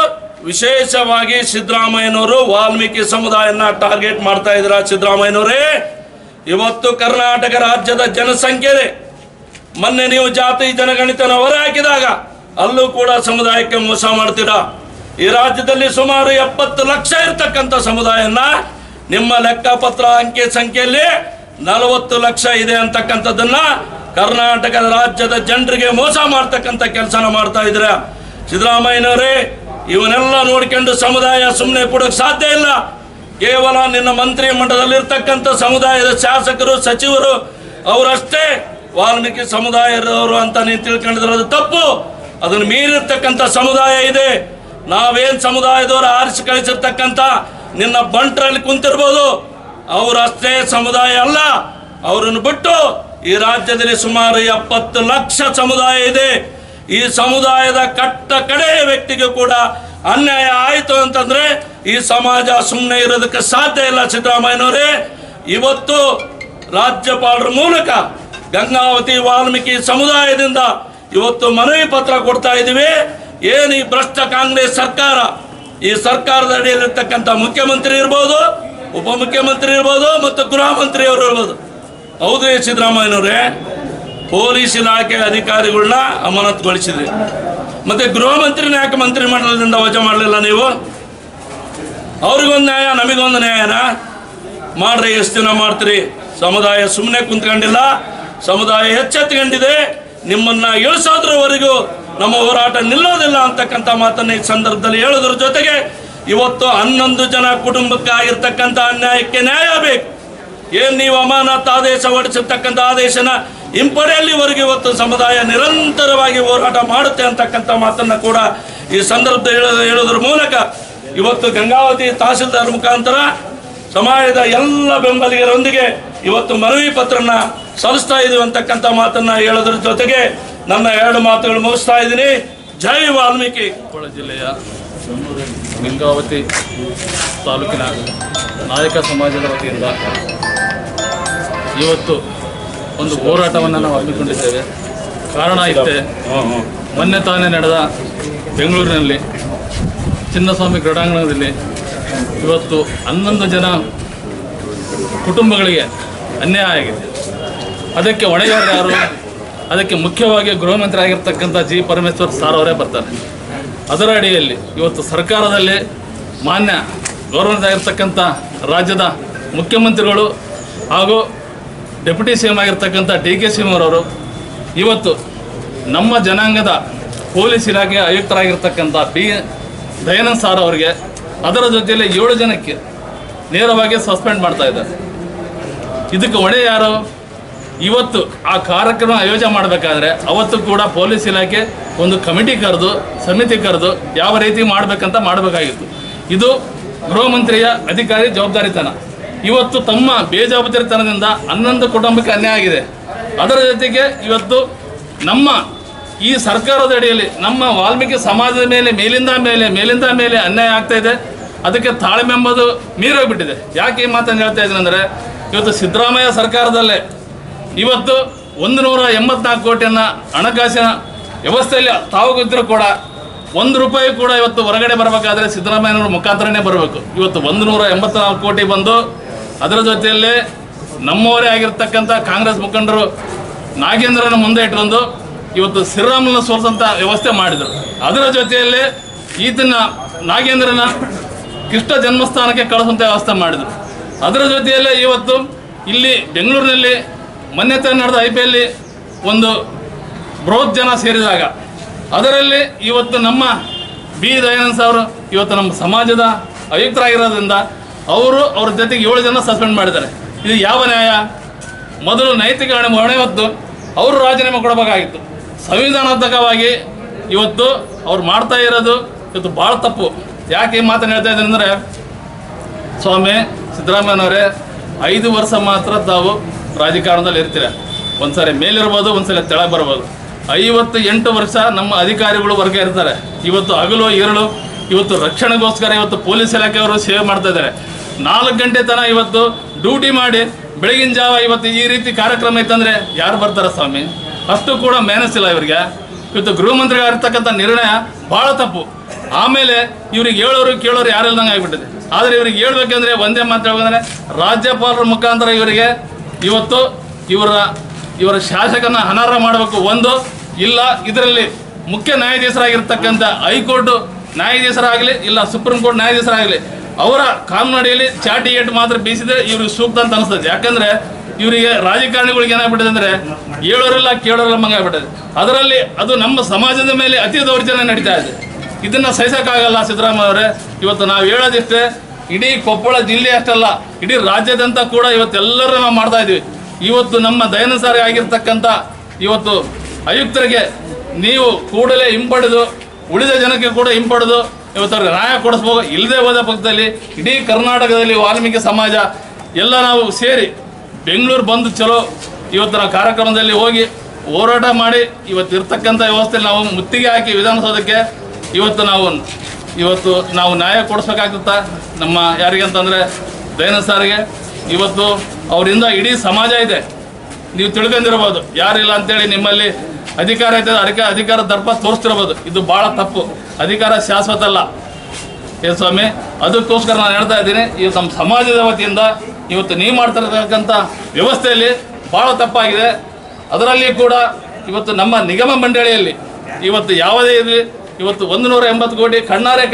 ವಿಶೇಷವಾಗಿ ಸಿದ್ದರಾಮಯ್ಯನವರು ವಾಲ್ಮೀಕಿ ಸಮುದಾಯನ ಟಾರ್ಗೆಟ್ ಮಾಡ್ತಾ ಇದ್ರ ಸಿದ್ದರಾಮಯ್ಯನವರೇ ಇವತ್ತು ಕರ್ನಾಟಕ ರಾಜ್ಯದ ಜನಸಂಖ್ಯೆ. ಮೊನ್ನೆ ನೀವು ಜಾತಿ ಜನಗಣಿತನ ಹೊರ ಹಾಕಿದಾಗ ಅಲ್ಲೂ ಕೂಡ ಸಮುದಾಯಕ್ಕೆ ಮೋಸ ಮಾಡ್ತೀರಾ ಈ ರಾಜ್ಯದಲ್ಲಿ ಸುಮಾರು ಎಪ್ಪತ್ತು ಲಕ್ಷ ಇರತಕ್ಕಂಥ ಸಮುದಾಯನ ನಿಮ್ಮ ಲೆಕ್ಕಪತ್ರ ಅಂಕಿ ಸಂಖ್ಯೆಯಲ್ಲಿ ನಲವತ್ತು ಲಕ್ಷ ಇದೆ ಅಂತಕ್ಕಂಥದ್ದನ್ನ ಕರ್ನಾಟಕದ ರಾಜ್ಯದ ಜನರಿಗೆ ಮೋಸ ಮಾಡ್ತಕ್ಕಂಥ ಕೆಲಸನ ಮಾಡ್ತಾ ಇದ್ರ ಸಿದ್ದರಾಮಯ್ಯನವರೇ ಇವನ್ನೆಲ್ಲ ನೋಡ್ಕೊಂಡು ಸಮುದಾಯ ಸುಮ್ಮನೆ ಕೊಡೋಕೆ ಸಾಧ್ಯ ಇಲ್ಲ. ಕೇವಲ ನಿನ್ನ ಮಂತ್ರಿ ಮಂಡಲದಲ್ಲಿರ್ತಕ್ಕಂಥ ಸಮುದಾಯದ ಶಾಸಕರು, ಸಚಿವರು, ಅವರಷ್ಟೇ ವಾಲ್ಮೀಕಿ ಸಮುದಾಯದವರು ಅಂತ ನೀನು ತಿಳ್ಕೊಂಡಿದ್ರೆ ಅದು ತಪ್ಪು. ಅದನ್ನು ಮೀರಿರ್ತಕ್ಕಂಥ ಸಮುದಾಯ ಇದೆ. ನಾವೇನ್ ಸಮುದಾಯದವರು ಆರಿಸಿ ಕಳಿಸಿರ್ತಕ್ಕಂಥ ನಿನ್ನ ಬಂಟ್ರಲ್ಲಿ ಕುಂತಿರ್ಬೋದು. ಅವರಷ್ಟೇ ಸಮುದಾಯ ಅಲ್ಲ, ಅವರನ್ನು ಬಿಟ್ಟು ಈ ರಾಜ್ಯದಲ್ಲಿ ಸುಮಾರು ಎಪ್ಪತ್ತು ಲಕ್ಷ ಸಮುದಾಯ ಇದೆ. ಈ ಸಮುದಾಯದ ಕಟ್ಟ ಕಡೆಯ ವ್ಯಕ್ತಿಗೆ ಕೂಡ ಅನ್ಯಾಯ ಆಯಿತು ಅಂತಂದ್ರೆ ಈ ಸಮಾಜ ಸುಮ್ಮನೆ ಇರೋದಕ್ಕೆ ಸಾಧ್ಯ ಇಲ್ಲ, ಸಿದ್ದರಾಮಯ್ಯನವರೇ. ಇವತ್ತು ರಾಜ್ಯಪಾಲರ ಮೂಲಕ ಗಂಗಾವತಿ ವಾಲ್ಮೀಕಿ ಸಮುದಾಯದಿಂದ ಇವತ್ತು ಮನವಿ ಪತ್ರ ಕೊಡ್ತಾ ಇದ್ದೀವಿ. ಏನು ಈ ಭ್ರಷ್ಟ ಕಾಂಗ್ರೆಸ್ ಸರ್ಕಾರ? ಈ ಸರ್ಕಾರದ ಅಡಿಯಲ್ಲಿರ್ತಕ್ಕಂಥ ಮುಖ್ಯಮಂತ್ರಿ ಇರ್ಬೋದು, ಉಪಮುಖ್ಯಮಂತ್ರಿ ಇರ್ಬೋದು ಮತ್ತು ಗೃಹ ಮಂತ್ರಿಯವರು ಇರ್ಬೋದು. ಹೌದ್ರಿ ಸಿದ್ದರಾಮಯ್ಯನವರೇ? ಪೊಲೀಸ್ ಇಲಾಖೆ ಅಧಿಕಾರಿಗಳನ್ನ ಅಮಾನತುಗೊಳಿಸಿದ್ರಿ. ಮತ್ತೆ ಗೃಹ ಮಂತ್ರಿನ ಯಾಕೆ ಮಂತ್ರಿ ಮಂಡಲದಿಂದ ವಜಾ ಮಾಡಲಿಲ್ಲ ನೀವು? ಅವ್ರಿಗೊಂದು ನ್ಯಾಯ, ನಮಗೊಂದು ನ್ಯಾಯನ? ಮಾಡ್ರಿ, ಎಷ್ಟು ದಿನ ಮಾಡ್ತೀರಿ? ಸಮುದಾಯ ಸುಮ್ಮನೆ ಕುಂತ್ಕೊಂಡಿಲ್ಲ, ಸಮುದಾಯ ಎಚ್ಚೆತ್ಕೊಂಡಿದೆ ನಿಮ್ಮನ್ನ ಇಳಿಸೋದ್ರವರೆಗೂ ನಮ್ಮ ಹೋರಾಟ ನಿಲ್ಲೋದಿಲ್ಲ ಅಂತಕ್ಕಂಥ ಮಾತನ್ನ ಈ ಸಂದರ್ಭದಲ್ಲಿ ಹೇಳೋದ್ರ ಜೊತೆಗೆ ಇವತ್ತು ಹನ್ನೊಂದು ಜನ ಕುಟುಂಬಕ್ಕೆ ಆಗಿರ್ತಕ್ಕಂಥ ಅನ್ಯಾಯಕ್ಕೆ ನ್ಯಾಯ ಬೇಕು. ಏನ್ ನೀವು ಅಮಾನತ್ ಆದೇಶ ಹೊರಡಿಸಿರ್ತಕ್ಕಂಥ ಆದೇಶನ ಹಿಂಪಡೆಯಲ್ಲಿವರೆಗೂ ಇವತ್ತು ಸಮುದಾಯ ನಿರಂತರವಾಗಿ ಹೋರಾಟ ಮಾಡುತ್ತೆ ಅಂತಕ್ಕಂಥ ಮಾತನ್ನ ಕೂಡ ಈ ಸಂದರ್ಭ ಹೇಳೋ- ಹೇಳೋದ್ರ ಮೂಲಕ ಇವತ್ತು ಗಂಗಾವತಿ ತಹಸೀಲ್ದಾರ್ ಮುಖಾಂತರ ಸಮಾಜದ ಎಲ್ಲ ಬೆಂಬಲಿಗರೊಂದಿಗೆ ಇವತ್ತು ಮನವಿ ಪತ್ರನ ಸಲ್ಲಿಸ್ತಾ ಇದೀವಿ ಅಂತಕ್ಕಂಥ ಮಾತನ್ನ ಹೇಳೋದ್ರ ಜೊತೆಗೆ ನನ್ನ ಎರಡು ಮಾತುಗಳು ಮುಗಿಸ್ತಾ ಇದ್ದೀನಿ. ಜೈ ವಾಲ್ಮೀಕಿ. ಕೊಪ್ಪಳ ಜಿಲ್ಲೆಯ ಗಂಗಾವತಿ ತಾಲೂಕಿನ ನಾಯಕ ಸಮಾಜದ ವತಿಯಿಂದ ಇವತ್ತು ಒಂದು ಹೋರಾಟವನ್ನು ನಾವು ಹಮ್ಮಿಕೊಂಡಿದ್ದೇವೆ. ಕಾರಣ ಇತ್ತೆ. ಮೊನ್ನೆ ತಾನೇ ನಡೆದ ಬೆಂಗಳೂರಿನಲ್ಲಿ ಚಿನ್ನಸ್ವಾಮಿ ಕ್ರೀಡಾಂಗಣದಲ್ಲಿ ಇವತ್ತು ಹನ್ನೊಂದು ಜನ ಕುಟುಂಬಗಳಿಗೆ ಅನ್ಯಾಯ ಆಗಿದೆ. ಅದಕ್ಕೆ ಹೊಣೆಗಾರರು ಯಾರು? ಅದಕ್ಕೆ ಮುಖ್ಯವಾಗಿ ಗೃಹಮಂತ್ರಿ ಆಗಿರ್ತಕ್ಕಂಥ ಜಿ ಪರಮೇಶ್ವರ್ ಸಾರ್ ಅವರೇ ಬರ್ತಾರೆ. ಅದರ ಅಡಿಯಲ್ಲಿ ಇವತ್ತು ಸರ್ಕಾರದಲ್ಲಿ ಮಾನ್ಯ ಆಗಿರ್ತಕ್ಕಂಥ ರಾಜ್ಯದ ಮುಖ್ಯಮಂತ್ರಿಗಳು ಹಾಗೂ ಡೆಪ್ಯೂಟಿ ಸಿ ಎಂ ಆಗಿರ್ತಕ್ಕಂಥ ಡಿ ಕೆ ಶಿವರವರು ಇವತ್ತು ನಮ್ಮ ಜನಾಂಗದ ಪೊಲೀಸ್ ಇಲಾಖೆ ಆಯುಕ್ತರಾಗಿರ್ತಕ್ಕಂಥ ಬಿ ದಯಾನಂದ್ ಸಾರ್ ಅವರಿಗೆ ಅದರ ಜೊತೆಯಲ್ಲಿ ಏಳು ಜನಕ್ಕೆ ನೇರವಾಗಿ ಸಸ್ಪೆಂಡ್ ಮಾಡ್ತಾ ಇದ್ದಾರೆ. ಇದಕ್ಕೆ ಹೊಣೆ ಯಾರು? ಇವತ್ತು ಆ ಕಾರ್ಯಕ್ರಮ ಆಯೋಜನೆ ಮಾಡಬೇಕಾದ್ರೆ ಅವತ್ತು ಕೂಡ ಪೊಲೀಸ್ ಇಲಾಖೆ ಒಂದು ಕಮಿಟಿ ಕರೆದು, ಸಮಿತಿ ಕರೆದು ಯಾವ ರೀತಿ ಮಾಡಬೇಕಂತ ಮಾಡಬೇಕಾಗಿತ್ತು. ಇದು ಗೃಹ ಮಂತ್ರಿಯ ಅಧಿಕಾರಿ ಜವಾಬ್ದಾರಿತನ. ಇವತ್ತು ತಮ್ಮ ಬೇಜವಾಬ್ದಾರಿತನದಿಂದ ಹನ್ನೊಂದು ಕುಟುಂಬಕ್ಕೆ ಅನ್ಯಾಯ ಆಗಿದೆ. ಅದರ ಜೊತೆಗೆ ಇವತ್ತು ನಮ್ಮ ಈ ಸರ್ಕಾರದ ಅಡಿಯಲ್ಲಿ ನಮ್ಮ ವಾಲ್ಮೀಕಿ ಸಮಾಜದ ಮೇಲೆ, ಮೇಲಿಂದ ಮೇಲೆ ಮೇಲಿಂದ ಮೇಲೆ ಅನ್ಯಾಯ ಆಗ್ತಾ ಇದೆ. ಅದಕ್ಕೆ ತಾಳ್ಮೆ ಎಂಬುದು ಮೀರೋಗ್ಬಿಟ್ಟಿದೆ ಯಾಕೆ ಈ ಮಾತನ್ನು ಹೇಳ್ತಾ ಇದ್ದೀನಿ ಅಂದರೆ, ಇವತ್ತು ಸಿದ್ದರಾಮಯ್ಯ ಸರ್ಕಾರದಲ್ಲೇ ಇವತ್ತು ಒಂದು ನೂರ ಎಂಬತ್ನಾಲ್ಕು ಕೋಟಿಯನ್ನ ಹಣಕಾಸಿನ ವ್ಯವಸ್ಥೆಯಲ್ಲಿ ತಾವಾಗಿದ್ದರೂ ಕೂಡ ಒಂದು ರೂಪಾಯಿ ಕೂಡ ಇವತ್ತು ಹೊರಗಡೆ ಬರಬೇಕಾದ್ರೆ ಸಿದ್ದರಾಮಯ್ಯನವ್ರ ಮುಖಾಂತರನೇ ಬರಬೇಕು. ಇವತ್ತು ಒಂದು ನೂರ ಎಂಬತ್ನಾಲ್ಕು ಕೋಟಿ ಬಂದು ಅದರ ಜೊತೆಯಲ್ಲೇ ನಮ್ಮವರೇ ಆಗಿರ್ತಕ್ಕಂಥ ಕಾಂಗ್ರೆಸ್ ಮುಖಂಡರು ನಾಗೇಂದ್ರನ ಮುಂದೆ ಇಟ್ಕೊಂಡು ಇವತ್ತು ಶ್ರೀರಾಮನ ಸೋಲಿಸಂಥ ವ್ಯವಸ್ಥೆ ಮಾಡಿದರು. ಅದರ ಜೊತೆಯಲ್ಲೇ ಈತನ ನಾಗೇಂದ್ರನ ಕೃಷ್ಣ ಜನ್ಮಸ್ಥಾನಕ್ಕೆ ಕಳಿಸುವಂಥ ವ್ಯವಸ್ಥೆ ಮಾಡಿದರು. ಅದರ ಜೊತೆಯಲ್ಲೇ ಇವತ್ತು ಇಲ್ಲಿ ಬೆಂಗಳೂರಿನಲ್ಲಿ ಮೊನ್ನೆ ನಡೆದ ಐ ಪಿ ಎಲ್ಲಿ ಒಂದು ಬೃಹತ್ ಜನ ಸೇರಿದಾಗ, ಅದರಲ್ಲಿ ಇವತ್ತು ನಮ್ಮ ಬಿ ದಯಾನಂದ್ ಅವರು, ಇವತ್ತು ನಮ್ಮ ಸಮಾಜದ ಆಯುಕ್ತರಾಗಿರೋದ್ರಿಂದ ಅವರು ಅವ್ರ ಜೊತೆಗೆ ಏಳು ಜನ ಸಸ್ಪೆಂಡ್ ಮಾಡಿದ್ದಾರೆ. ಇದು ಯಾವ ನ್ಯಾಯ? ಮೊದಲು ನೈತಿಕ ಹೊಣೆ ಅವರು ರಾಜೀನಾಮೆ ಕೊಡಬೇಕಾಗಿತ್ತು. ಸಂವಿಧಾನಾತ್ಮಕವಾಗಿ ಇವತ್ತು ಅವ್ರು ಮಾಡ್ತಾ ಇರೋದು ಇವತ್ತು ಭಾಳ ತಪ್ಪು. ಯಾಕೆ ಈ ಮಾತನ್ನು ಹೇಳ್ತಾ ಇದ್ದೀನಿ ಅಂದರೆ, ಸ್ವಾಮಿ ಸಿದ್ದರಾಮಯ್ಯನವರೇ, ಐದು ವರ್ಷ ಮಾತ್ರ ತಾವು ರಾಜಕಾರಣದಲ್ಲಿ ಇರ್ತೀರ. ಒಂದ್ಸರಿ ಮೇಲಿರ್ಬೋದು ಒಂದ್ಸಲ ತೆಳಗೆ ಬರ್ಬೋದು. ಐವತ್ತು ಎಂಟು ವರ್ಷ ನಮ್ಮ ಅಧಿಕಾರಿಗಳು ವರ್ಗ ಇರ್ತಾರೆ. ಇವತ್ತು ಹಗಲು ಇರಳು ಇವತ್ತು ರಕ್ಷಣೆಗೋಸ್ಕರ ಇವತ್ತು ಪೊಲೀಸ್ ಇಲಾಖೆಯವರು ಸೇವೆ ಮಾಡ್ತಾ ಇದ್ದಾರೆ. ನಾಲ್ಕು ಗಂಟೆ ತನಕ ಇವತ್ತು ಡ್ಯೂಟಿ ಮಾಡಿ ಬೆಳಗಿನ ಜಾವ ಇವತ್ತು ಈ ರೀತಿ ಕಾರ್ಯಕ್ರಮ ಇತ್ತಂದ್ರೆ ಯಾರು ಬರ್ತಾರೆ ಸ್ವಾಮಿ? ಅಷ್ಟು ಕೂಡ ಮ್ಯಾನಸ್ ಇಲ್ಲ ಇವರಿಗೆ. ಇವತ್ತು ಗೃಹ ಇರ್ತಕ್ಕಂಥ ನಿರ್ಣಯ ಭಾಳ ತಪ್ಪು. ಆಮೇಲೆ ಇವ್ರಿಗೆ ಹೇಳೋರು ಕೇಳೋರು ಯಾರಿಲ್ದಂಗೆ ಆಗಿಬಿಟ್ಟಿದೆ. ಆದರೆ ಇವ್ರಿಗೆ ಹೇಳ್ಬೇಕಂದ್ರೆ, ಒಂದೇ ಮಾತು ಹೇಳ್ಬೇಕಂದ್ರೆ, ರಾಜ್ಯಪಾಲರ ಮುಖಾಂತರ ಇವರಿಗೆ ಇವತ್ತು ಇವರ ಇವರ ಶಾಸಕನ ಅನರ್ಹ ಮಾಡಬೇಕು ಒಂದು, ಇಲ್ಲ, ಇದರಲ್ಲಿ ಮುಖ್ಯ ನ್ಯಾಯಾಧೀಶರಾಗಿರ್ತಕ್ಕಂಥ ಹೈಕೋರ್ಟ್ ನ್ಯಾಯಾಧೀಶರಾಗಲಿ, ಇಲ್ಲ ಸುಪ್ರೀಂ ಕೋರ್ಟ್ ನ್ಯಾಯಾಧೀಶರಾಗಲಿ, ಅವರ ಕಾನೂನಡಿಯಲ್ಲಿ ಚಾಟಿ ಏಟು ಮಾತ್ರ ಬೀಸಿದ್ರೆ ಇವ್ರಿಗೆ ಸೂಕ್ತ ಅಂತ ಅನಿಸ್ತದೆ. ಯಾಕಂದ್ರೆ ಇವರಿಗೆ ರಾಜಕಾರಣಿಗಳಿಗೆ ಏನಾಗ್ಬಿಟ್ಟಿದೆ ಅಂದ್ರೆ ಹೇಳೋರಿಲ್ಲ ಕೇಳೋರಿಲ್ಲ ಮಂಗಾಗ್ಬಿಟ್ಟಿದೆ ಅದರಲ್ಲಿ ಅದು ನಮ್ಮ ಸಮಾಜದ ಮೇಲೆ ಅತಿ ದೌರ್ಜನ್ಯ ನಡೀತಾ ಇದೆ. ಇದನ್ನ ಸಹಿಸಕ್ಕಾಗಲ್ಲ ಸಿದ್ದರಾಮಯ್ಯ ಅವರೇ. ಇವತ್ತು ನಾವು ಹೇಳೋದಿಷ್ಟೇ ಇಡೀ ಕೊಪ್ಪಳ ಜಿಲ್ಲೆ ಅಷ್ಟಲ್ಲ, ಇಡೀ ರಾಜ್ಯದಂತ ಕೂಡ ಇವತ್ತೆಲ್ಲರೂ ನಾವು ಮಾಡ್ತಾ ಇದ್ದೀವಿ ಇವತ್ತು ನಮ್ಮ ದಯನಸಾರಿ ಆಗಿರ್ತಕ್ಕಂಥ ಇವತ್ತು ಆಯುಕ್ತರಿಗೆ ನೀವು ಕೂಡಲೇ ಹಿಂಪಡೆದು, ಉಳಿದ ಜನಕ್ಕೆ ಕೂಡ ಹಿಂಪಡೆದು, ಇವತ್ತು ಅವ್ರಿಗೆ ನ್ಯಾಯ ಕೊಡಿಸ್ಬೇಕು ಇಲ್ಲದೆ ಹೋದ ಪಕ್ಷದಲ್ಲಿ, ಇಡೀ ಕರ್ನಾಟಕದಲ್ಲಿ ವಾಲ್ಮೀಕಿ ಸಮಾಜ, ಎಲ್ಲ ನಾವು ಸೇರಿ ಬೆಂಗಳೂರು ಬಂದು ಚಲೋ ಇವತ್ತು ನಾವು ಕಾರ್ಯಕ್ರಮದಲ್ಲಿ ಹೋಗಿ ಹೋರಾಟ ಮಾಡಿ ಇವತ್ತು ಇರ್ತಕ್ಕಂಥ ವ್ಯವಸ್ಥೆಯಲ್ಲಿ ನಾವು ಮುತ್ತಿಗೆ ಹಾಕಿ ವಿಧಾನಸೌಧಕ್ಕೆ ಇವತ್ತು ನಾವು ಇವತ್ತು ನಾವು ನ್ಯಾಯ ಕೊಡಿಸ್ಬೇಕಾಗ್ತತ್ತ ನಮ್ಮ ಯಾರಿಗೆ ಅಂತಂದರೆ ದಯಾನಂದ ಸಾರಿಗೆ, ಇವತ್ತು ಅವರಿಂದ ಇಡೀ ಸಮಾಜ ಇದೆ. ನೀವು ತಿಳ್ಕೊಂಡಿರ್ಬೋದು. ಯಾರಿಲ್ಲ ಅಂತೇಳಿ ನಿಮ್ಮಲ್ಲಿ ಅಧಿಕಾರ ಐತೆ ಅದಕ್ಕೆ ಅಧಿಕಾರ ದರ್ಪ ತೋರಿಸ್ತಿರ್ಬೋದು. ಇದು ಭಾಳ ತಪ್ಪು. ಅಧಿಕಾರ ಶಾಶ್ವತ ಅಲ್ಲ. ಏ ಸ್ವಾಮಿ, ಅದಕ್ಕೋಸ್ಕರ ನಾನು ಹೇಳ್ತಾ ಇದ್ದೀನಿ ಇವತ್ತು ನಮ್ಮ ಸಮಾಜದ ವತಿಯಿಂದ ಇವತ್ತು ನೀವು ಮಾಡ್ತಿರ್ತಕ್ಕಂಥ ವ್ಯವಸ್ಥೆಯಲ್ಲಿ ಭಾಳ ತಪ್ಪಾಗಿದೆ. ಅದರಲ್ಲಿ ಕೂಡ ಇವತ್ತು ನಮ್ಮ ನಿಗಮ ಮಂಡಳಿಯಲ್ಲಿ ಇವತ್ತು ಯಾವುದೇ ಇರಲಿ ಇವತ್ತು ಒಂದು ನೂರ ಎಂಬತ್ತು ಕೋಟಿ ಕಣ್ಣಾರೆ